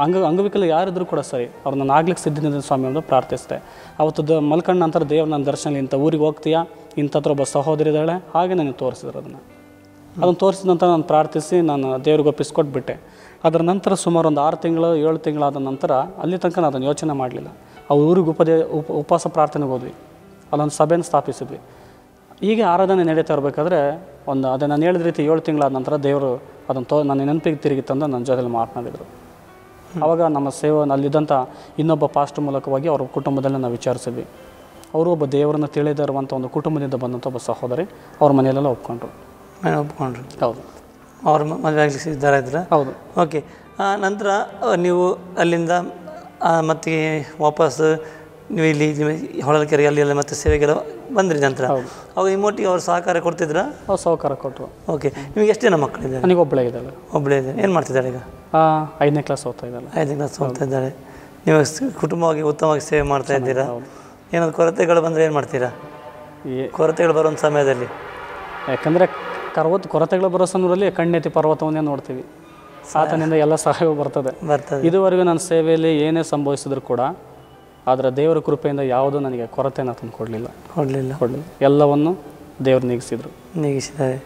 ಅಂಗ ಅಂಗವಿಕಲ ಯಾರಿದ್ರು ಕೂಡ ಸರಿ ಅವ್ರು ನಾನು ಆಗ್ಲಿಕ್ಕೆ ಸಿದ್ಧನಿಂದ ಸ್ವಾಮಿ ಅಂತ ಪ್ರಾರ್ಥಿಸಿದೆ ಅವತ್ತು ಮಲ್ಕಂಡು ನಂತರ ದೇವ್ರ ನನ್ನ ದರ್ಶನ ಇಂಥ ಊರಿಗೆ ಹೋಗ್ತೀಯಾ? ಇಂಥದ್ರ ಒಬ್ಬ ಸಹೋದರಿ ಇದ್ದಾಳೆ, ಹಾಗೆ ನನಗೆ ತೋರಿಸಿದ್ರು ಅದನ್ನು. ಅದನ್ನು ತೋರಿಸಿದ ನಂತರ ನಾನು ಪ್ರಾರ್ಥಿಸಿ ನಾನು ದೇವ್ರಿಗೆ ಒಪ್ಪಿಸ್ಕೊಟ್ಬಿಟ್ಟೆ. ಅದರ ನಂತರ ಸುಮಾರು ಒಂದು ಆರು ತಿಂಗಳು, ಏಳು ತಿಂಗಳಾದ ನಂತರ ಅಲ್ಲಿ ತನಕ ನಾನು ಅದನ್ನು ಯೋಚನೆ ಮಾಡಲಿಲ್ಲ. ಆ ಊರಿಗೆ ಉಪದೇ ಉಪ ಉಪವಾಸ ಪ್ರಾರ್ಥನೆಗೆ ಹೋದ್ವಿ. ಅಲ್ಲೊಂದು ಸಭೆಯನ್ನು ಸ್ಥಾಪಿಸಿದ್ವಿ. ಹೀಗೆ ಆರಾಧನೆ ನಡೀತಾ ಇರಬೇಕಾದ್ರೆ ಒಂದು, ಅದೇ ನಾನು ಹೇಳಿದ ರೀತಿ ಏಳು ತಿಂಗಳಾದ ನಂತರ ದೇವರು ಅದನ್ನು ತೋ ನನ್ನ ನೆನಪಿಗೆ ತಿರುಗಿ ತಂದು ನನ್ನ ಜೊತೆಯಲ್ಲಿ ಮಾತನಾಡಿದರು. ಆವಾಗ ನಮ್ಮ ಸೇವೆ ಅಲ್ಲಿದ್ದಂಥ ಇನ್ನೊಬ್ಬ ಪಾಸ್ಟ್ ಮೂಲಕವಾಗಿ ಅವ್ರ ಕುಟುಂಬದಲ್ಲಿ ನಾವು ವಿಚಾರಿಸಿದ್ವಿ. ಅವರು ಒಬ್ಬ ದೇವರನ್ನು ತಿಳಿದಿರುವಂಥ ಒಂದು ಕುಟುಂಬದಿಂದ ಬಂದಂಥ ಒಬ್ಬ ಸಹೋದರಿ ಅವ್ರ ಮನೆಯಲ್ಲೆಲ್ಲ ಒಪ್ಕೊಂಡ್ರು. ಮನೆ ಒಪ್ಕೊಂಡ್ರು. ಹೌದು. ಅವ್ರ ಮದುವೆ ಆಗಲಿ ಸಿದ್ಧರ ಇದ್ರೆ ಹೌದು ಓಕೆ ನಂತರ ನೀವು ಅಲ್ಲಿಂದ ಮತ್ತೆ ವಾಪಸ್ ನೀವು ಇಲ್ಲಿ ಹೊಳಲ್ಕೆರೆ ಅಲ್ಲಿ ಎಲ್ಲ ಮತ್ತೆ ಸೇವೆಗೆಲ್ಲ ಬಂದ್ರಿ ನಂತರ? ಅವಾಗ ಅವಾಗ ಇಮ್ಮೊಟ್ಟಿಗೆ ಅವ್ರು ಸಹಕಾರ ಕೊಡ್ತಿದ್ರ? ಅವ್ರು ಸಹಕಾರ ಕೊಟ್ಟರು ಓಕೆ ನಿಮಗೆ ಎಷ್ಟು ಜನ ಮಕ್ಕಳಿದ್ದಾರೆ ನನಗೆ ಒಬ್ಬಳೇ ಇದ್ದಾಳೆ. ಒಬ್ಬಳೇ ಇದೆ ಏನು ಮಾಡ್ತಿದ್ದಾಳೆ ಈಗ? ಐದನೇ ಕ್ಲಾಸ್ ಓದ್ತಾ ಇದ್ದಾಳೆ. ಐದನೇ ಕ್ಲಾಸ್ ಓದ್ತಾ ಇದ್ದಾರೆ ನೀವು ಕುಟುಂಬವಾಗಿ ಉತ್ತಮವಾಗಿ ಸೇವೆ ಮಾಡ್ತಾ ಇದ್ದೀರಾ? ಏನಾದ್ರು ಕೊರತೆಗಳು ಬಂದರೆ ಏನು ಮಾಡ್ತೀರಾ? ಈ ಕೊರತೆಗಳು ಬರೋ ಸಮಯದಲ್ಲಿ? ಯಾಕಂದರೆ ಕರ್ವತ್ ಕೊರತೆಗಳು ಬರೋ ಸಂದರ್ಭದಲ್ಲಿ ಕಣ್ಣೆತ್ತಿ ಪರ್ವತವನ್ನೇ ನೋಡ್ತೀವಿ. ಆತನಿಂದ ಎಲ್ಲ ಸಹಾಯವು ಬರ್ತದೆ. ಬರ್ತದೆ. ಇದುವರೆಗೂ ನನ್ನ ಸೇವೆಯಲ್ಲಿ ಏನೇ ಸಂಭವಿಸಿದ್ರು ಕೂಡ ಆದರೆ ದೇವರ ಕೃಪೆಯಿಂದ ಯಾವುದೂ ನನಗೆ ಕೊರತೆನ ತಂದು ಕೊಡಲಿಲ್ಲ. ಕೊಡಲಿಲ್ಲ. ಕೊಡಲಿಲ್ಲ ಎಲ್ಲವನ್ನು ದೇವರು ನೀಗಿಸಿದರು. ನೀಗಿಸಿದ್ದಾರೆ.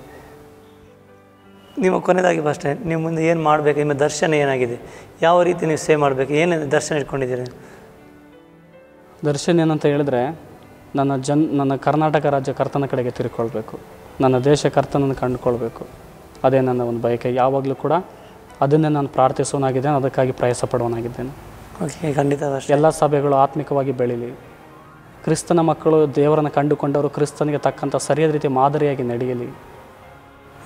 ನಿಮ್ಮ ಕೊನೆಯದಾಗಿ ಅಷ್ಟೇ ನಿಮ್ಮ ಮುಂದೆ ಏನು ಮಾಡಬೇಕು ನಿಮ್ಮ ದರ್ಶನ ಏನಾಗಿದೆ? ಯಾವ ರೀತಿ ನೀವು ಸೇವ್ ಮಾಡಬೇಕು? ಏನೇನು ದರ್ಶನ ಇಟ್ಕೊಂಡಿದ್ದೀರಿ? ದರ್ಶನ ಏನಂತ ಹೇಳಿದ್ರೆ ನನ್ನ ಜನ್ ನನ್ನ ಕರ್ನಾಟಕ ರಾಜ್ಯ ಕರ್ತನ ಕಡೆಗೆ ತಿರ್ಕೊಳ್ಬೇಕು. ನನ್ನ ದೇಶ ಕರ್ತನನ್ನು ಕಂಡುಕೊಳ್ಬೇಕು. ಅದೇ ನನ್ನ ಒಂದು ಬಯಕೆ. ಯಾವಾಗಲೂ ಕೂಡ ಅದನ್ನೇ ನಾನು ಪ್ರಾರ್ಥಿಸೋನಾಗಿದ್ದೇನೆ ಅದಕ್ಕಾಗಿ ಪ್ರಯಾಸ ಪಡುವನಾಗಿದ್ದೇನೆ ಓಕೆ ಖಂಡಿತ ಎಲ್ಲ ಸಭೆಗಳು ಆತ್ಮಿಕವಾಗಿ ಬೆಳೀಲಿ. ಕ್ರಿಸ್ತನ ಮಕ್ಕಳು ದೇವರನ್ನು ಕಂಡುಕೊಂಡವರು ಕ್ರಿಸ್ತನಿಗೆ ತಕ್ಕಂಥ ಸರಿಯಾದ ರೀತಿ ಮಾದರಿಯಾಗಿ ನಡೆಯಲಿ.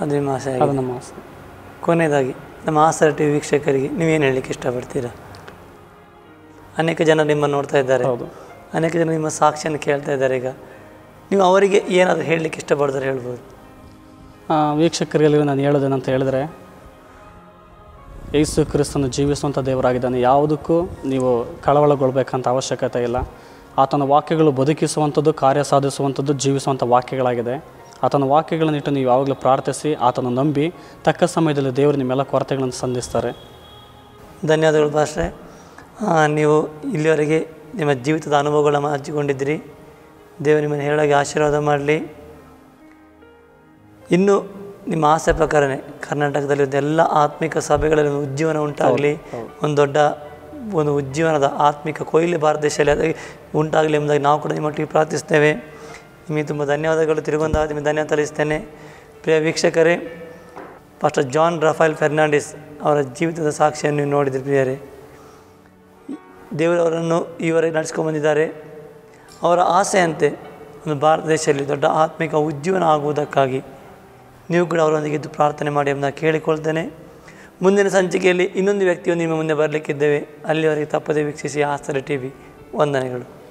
ಅದು ನಿಮ್ಮ ಆಸೆ ಅದು ನಮ್ಮ ಆಸೆ. ಕೊನೆಯದಾಗಿ ನಮ್ಮ ಆಸರ ಟಿ ವೀಕ್ಷಕರಿಗೆ ನೀವೇನು ಹೇಳಲಿಕ್ಕೆ ಇಷ್ಟಪಡ್ತೀರಾ? ಅನೇಕ ಜನ ನಿಮ್ಮನ್ನು ನೋಡ್ತಾ ಇದ್ದಾರೆ. ಹೌದು. ಅನೇಕ ಜನ ನಿಮ್ಮ ಸಾಕ್ಷಿಯನ್ನು ಕೇಳ್ತಾ ಇದ್ದಾರೆ ಈಗ. ನೀವು ಅವರಿಗೆ ಏನಾದರೂ ಹೇಳಲಿಕ್ಕೆ ಇಷ್ಟಪಡ್ತಾರೆ ಹೇಳ್ಬೋದು. ವೀಕ್ಷಕರಿಗೆ ನಾನು ಹೇಳೋದೇನಂತ ಹೇಳಿದ್ರೆ ಯೇಸು ಕ್ರಿಸ್ತನು ಜೀವಿಸುವಂಥ ದೇವರಾಗಿದ್ದಾನೆ. ಯಾವುದಕ್ಕೂ ನೀವು ಕಳವಳಗೊಳ್ಬೇಕಂತ ಅವಶ್ಯಕತೆ ಇಲ್ಲ. ಆತನ ವಾಕ್ಯಗಳು ಬದುಕಿಸುವಂಥದ್ದು, ಕಾರ್ಯ ಸಾಧಿಸುವಂಥದ್ದು, ಜೀವಿಸುವಂಥ ವಾಕ್ಯಗಳಾಗಿದೆ. ಆತನ ವಾಕ್ಯಗಳನ್ನಿಟ್ಟು ನೀವು ಯಾವಾಗಲೂ ಪ್ರಾರ್ಥಿಸಿ, ಆತನ ನಂಬಿ, ತಕ್ಕ ಸಮಯದಲ್ಲಿ ದೇವರು ನಿಮ್ಮೆಲ್ಲ ಕೊರತೆಗಳನ್ನು ಸಂಧಿಸ್ತಾರೆ. ಧನ್ಯವಾದಗಳು ಭಾಷೆ ನೀವು ಇಲ್ಲಿವರೆಗೆ ನಿಮ್ಮ ಜೀವಿತದ ಅನುಭವಗಳನ್ನು ಹಂಚಿಕೊಂಡಿದ್ದೀರಿ. ದೇವರು ನಿಮ್ಮನ್ನು ಹೇಳೋಕ್ಕೆ ಆಶೀರ್ವಾದ ಮಾಡಲಿ. ಇನ್ನು ನಿಮ್ಮ ಆಸೆ ಪ್ರಕಾರನೇ ಕರ್ನಾಟಕದಲ್ಲಿ ಎಲ್ಲ ಆತ್ಮಿಕ ಸಭೆಗಳಲ್ಲಿ ಒಂದು ಉಜ್ಜೀವನ ಉಂಟಾಗಲಿ ಒಂದು ದೊಡ್ಡ ಒಂದು ಉಜ್ಜೀವನದ ಆತ್ಮಿಕ ಕೊಯ್ಲಿ ಭಾರತ ದೇಶದಲ್ಲಿ ಅದೇ ಉಂಟಾಗಲಿ ಎಂಬುದಾಗಿ ನಾವು ಕೂಡ ನಿಮ್ಮೊಟ್ಟಿಗೆ ಪ್ರಾರ್ಥಿಸ್ತೇವೆ ನಿಮಗೆ ತುಂಬ ಧನ್ಯವಾದಗಳು. ತಿರುಗೊಂದ ನಿಮಗೆ ಧನ್ಯವಾದ ತಲಿಸ್ತೇನೆ ಪ್ರಿಯ ವೀಕ್ಷಕರೇ ಫಾಸ್ಟರ್ ಜಾನ್ ರಫೈಲ್ ಫೆರ್ನಾಂಡಿಸ್ ಅವರ ಜೀವಿತದ ಸಾಕ್ಷಿಯನ್ನು ನೀವು ನೋಡಿದ್ರಿ ಪ್ರಿಯರೇ. ದೇವರವರನ್ನು ಈವರೆಗೆ ನಡೆಸ್ಕೊಂಡು ಬಂದಿದ್ದಾರೆ. ಅವರ ಆಸೆಯಂತೆ ಒಂದು ಭಾರತ ದೇಶದಲ್ಲಿ ದೊಡ್ಡ ಆತ್ಮಿಕ ಉಜ್ಜೀವನ ಆಗುವುದಕ್ಕಾಗಿ ನೀವು ಕೂಡ ಅವರೊಂದಿಗೆ ಇದ್ದು ಪ್ರಾರ್ಥನೆ ಮಾಡಿ ಎಂಬುದನ್ನು ಕೇಳಿಕೊಳ್ತೇನೆ ಮುಂದಿನ ಸಂಚಿಕೆಯಲ್ಲಿ ಇನ್ನೊಂದು ವ್ಯಕ್ತಿಯು ನಿಮ್ಮ ಮುಂದೆ ಬರಲಿಕ್ಕಿದ್ದೇವೆ. ಅಲ್ಲಿವರೆಗೆ ತಪ್ಪದೆ ವೀಕ್ಷಿಸಿ ಆಸ್ತರೆ ಟಿ ವಿ ವಂದನೆಗಳು.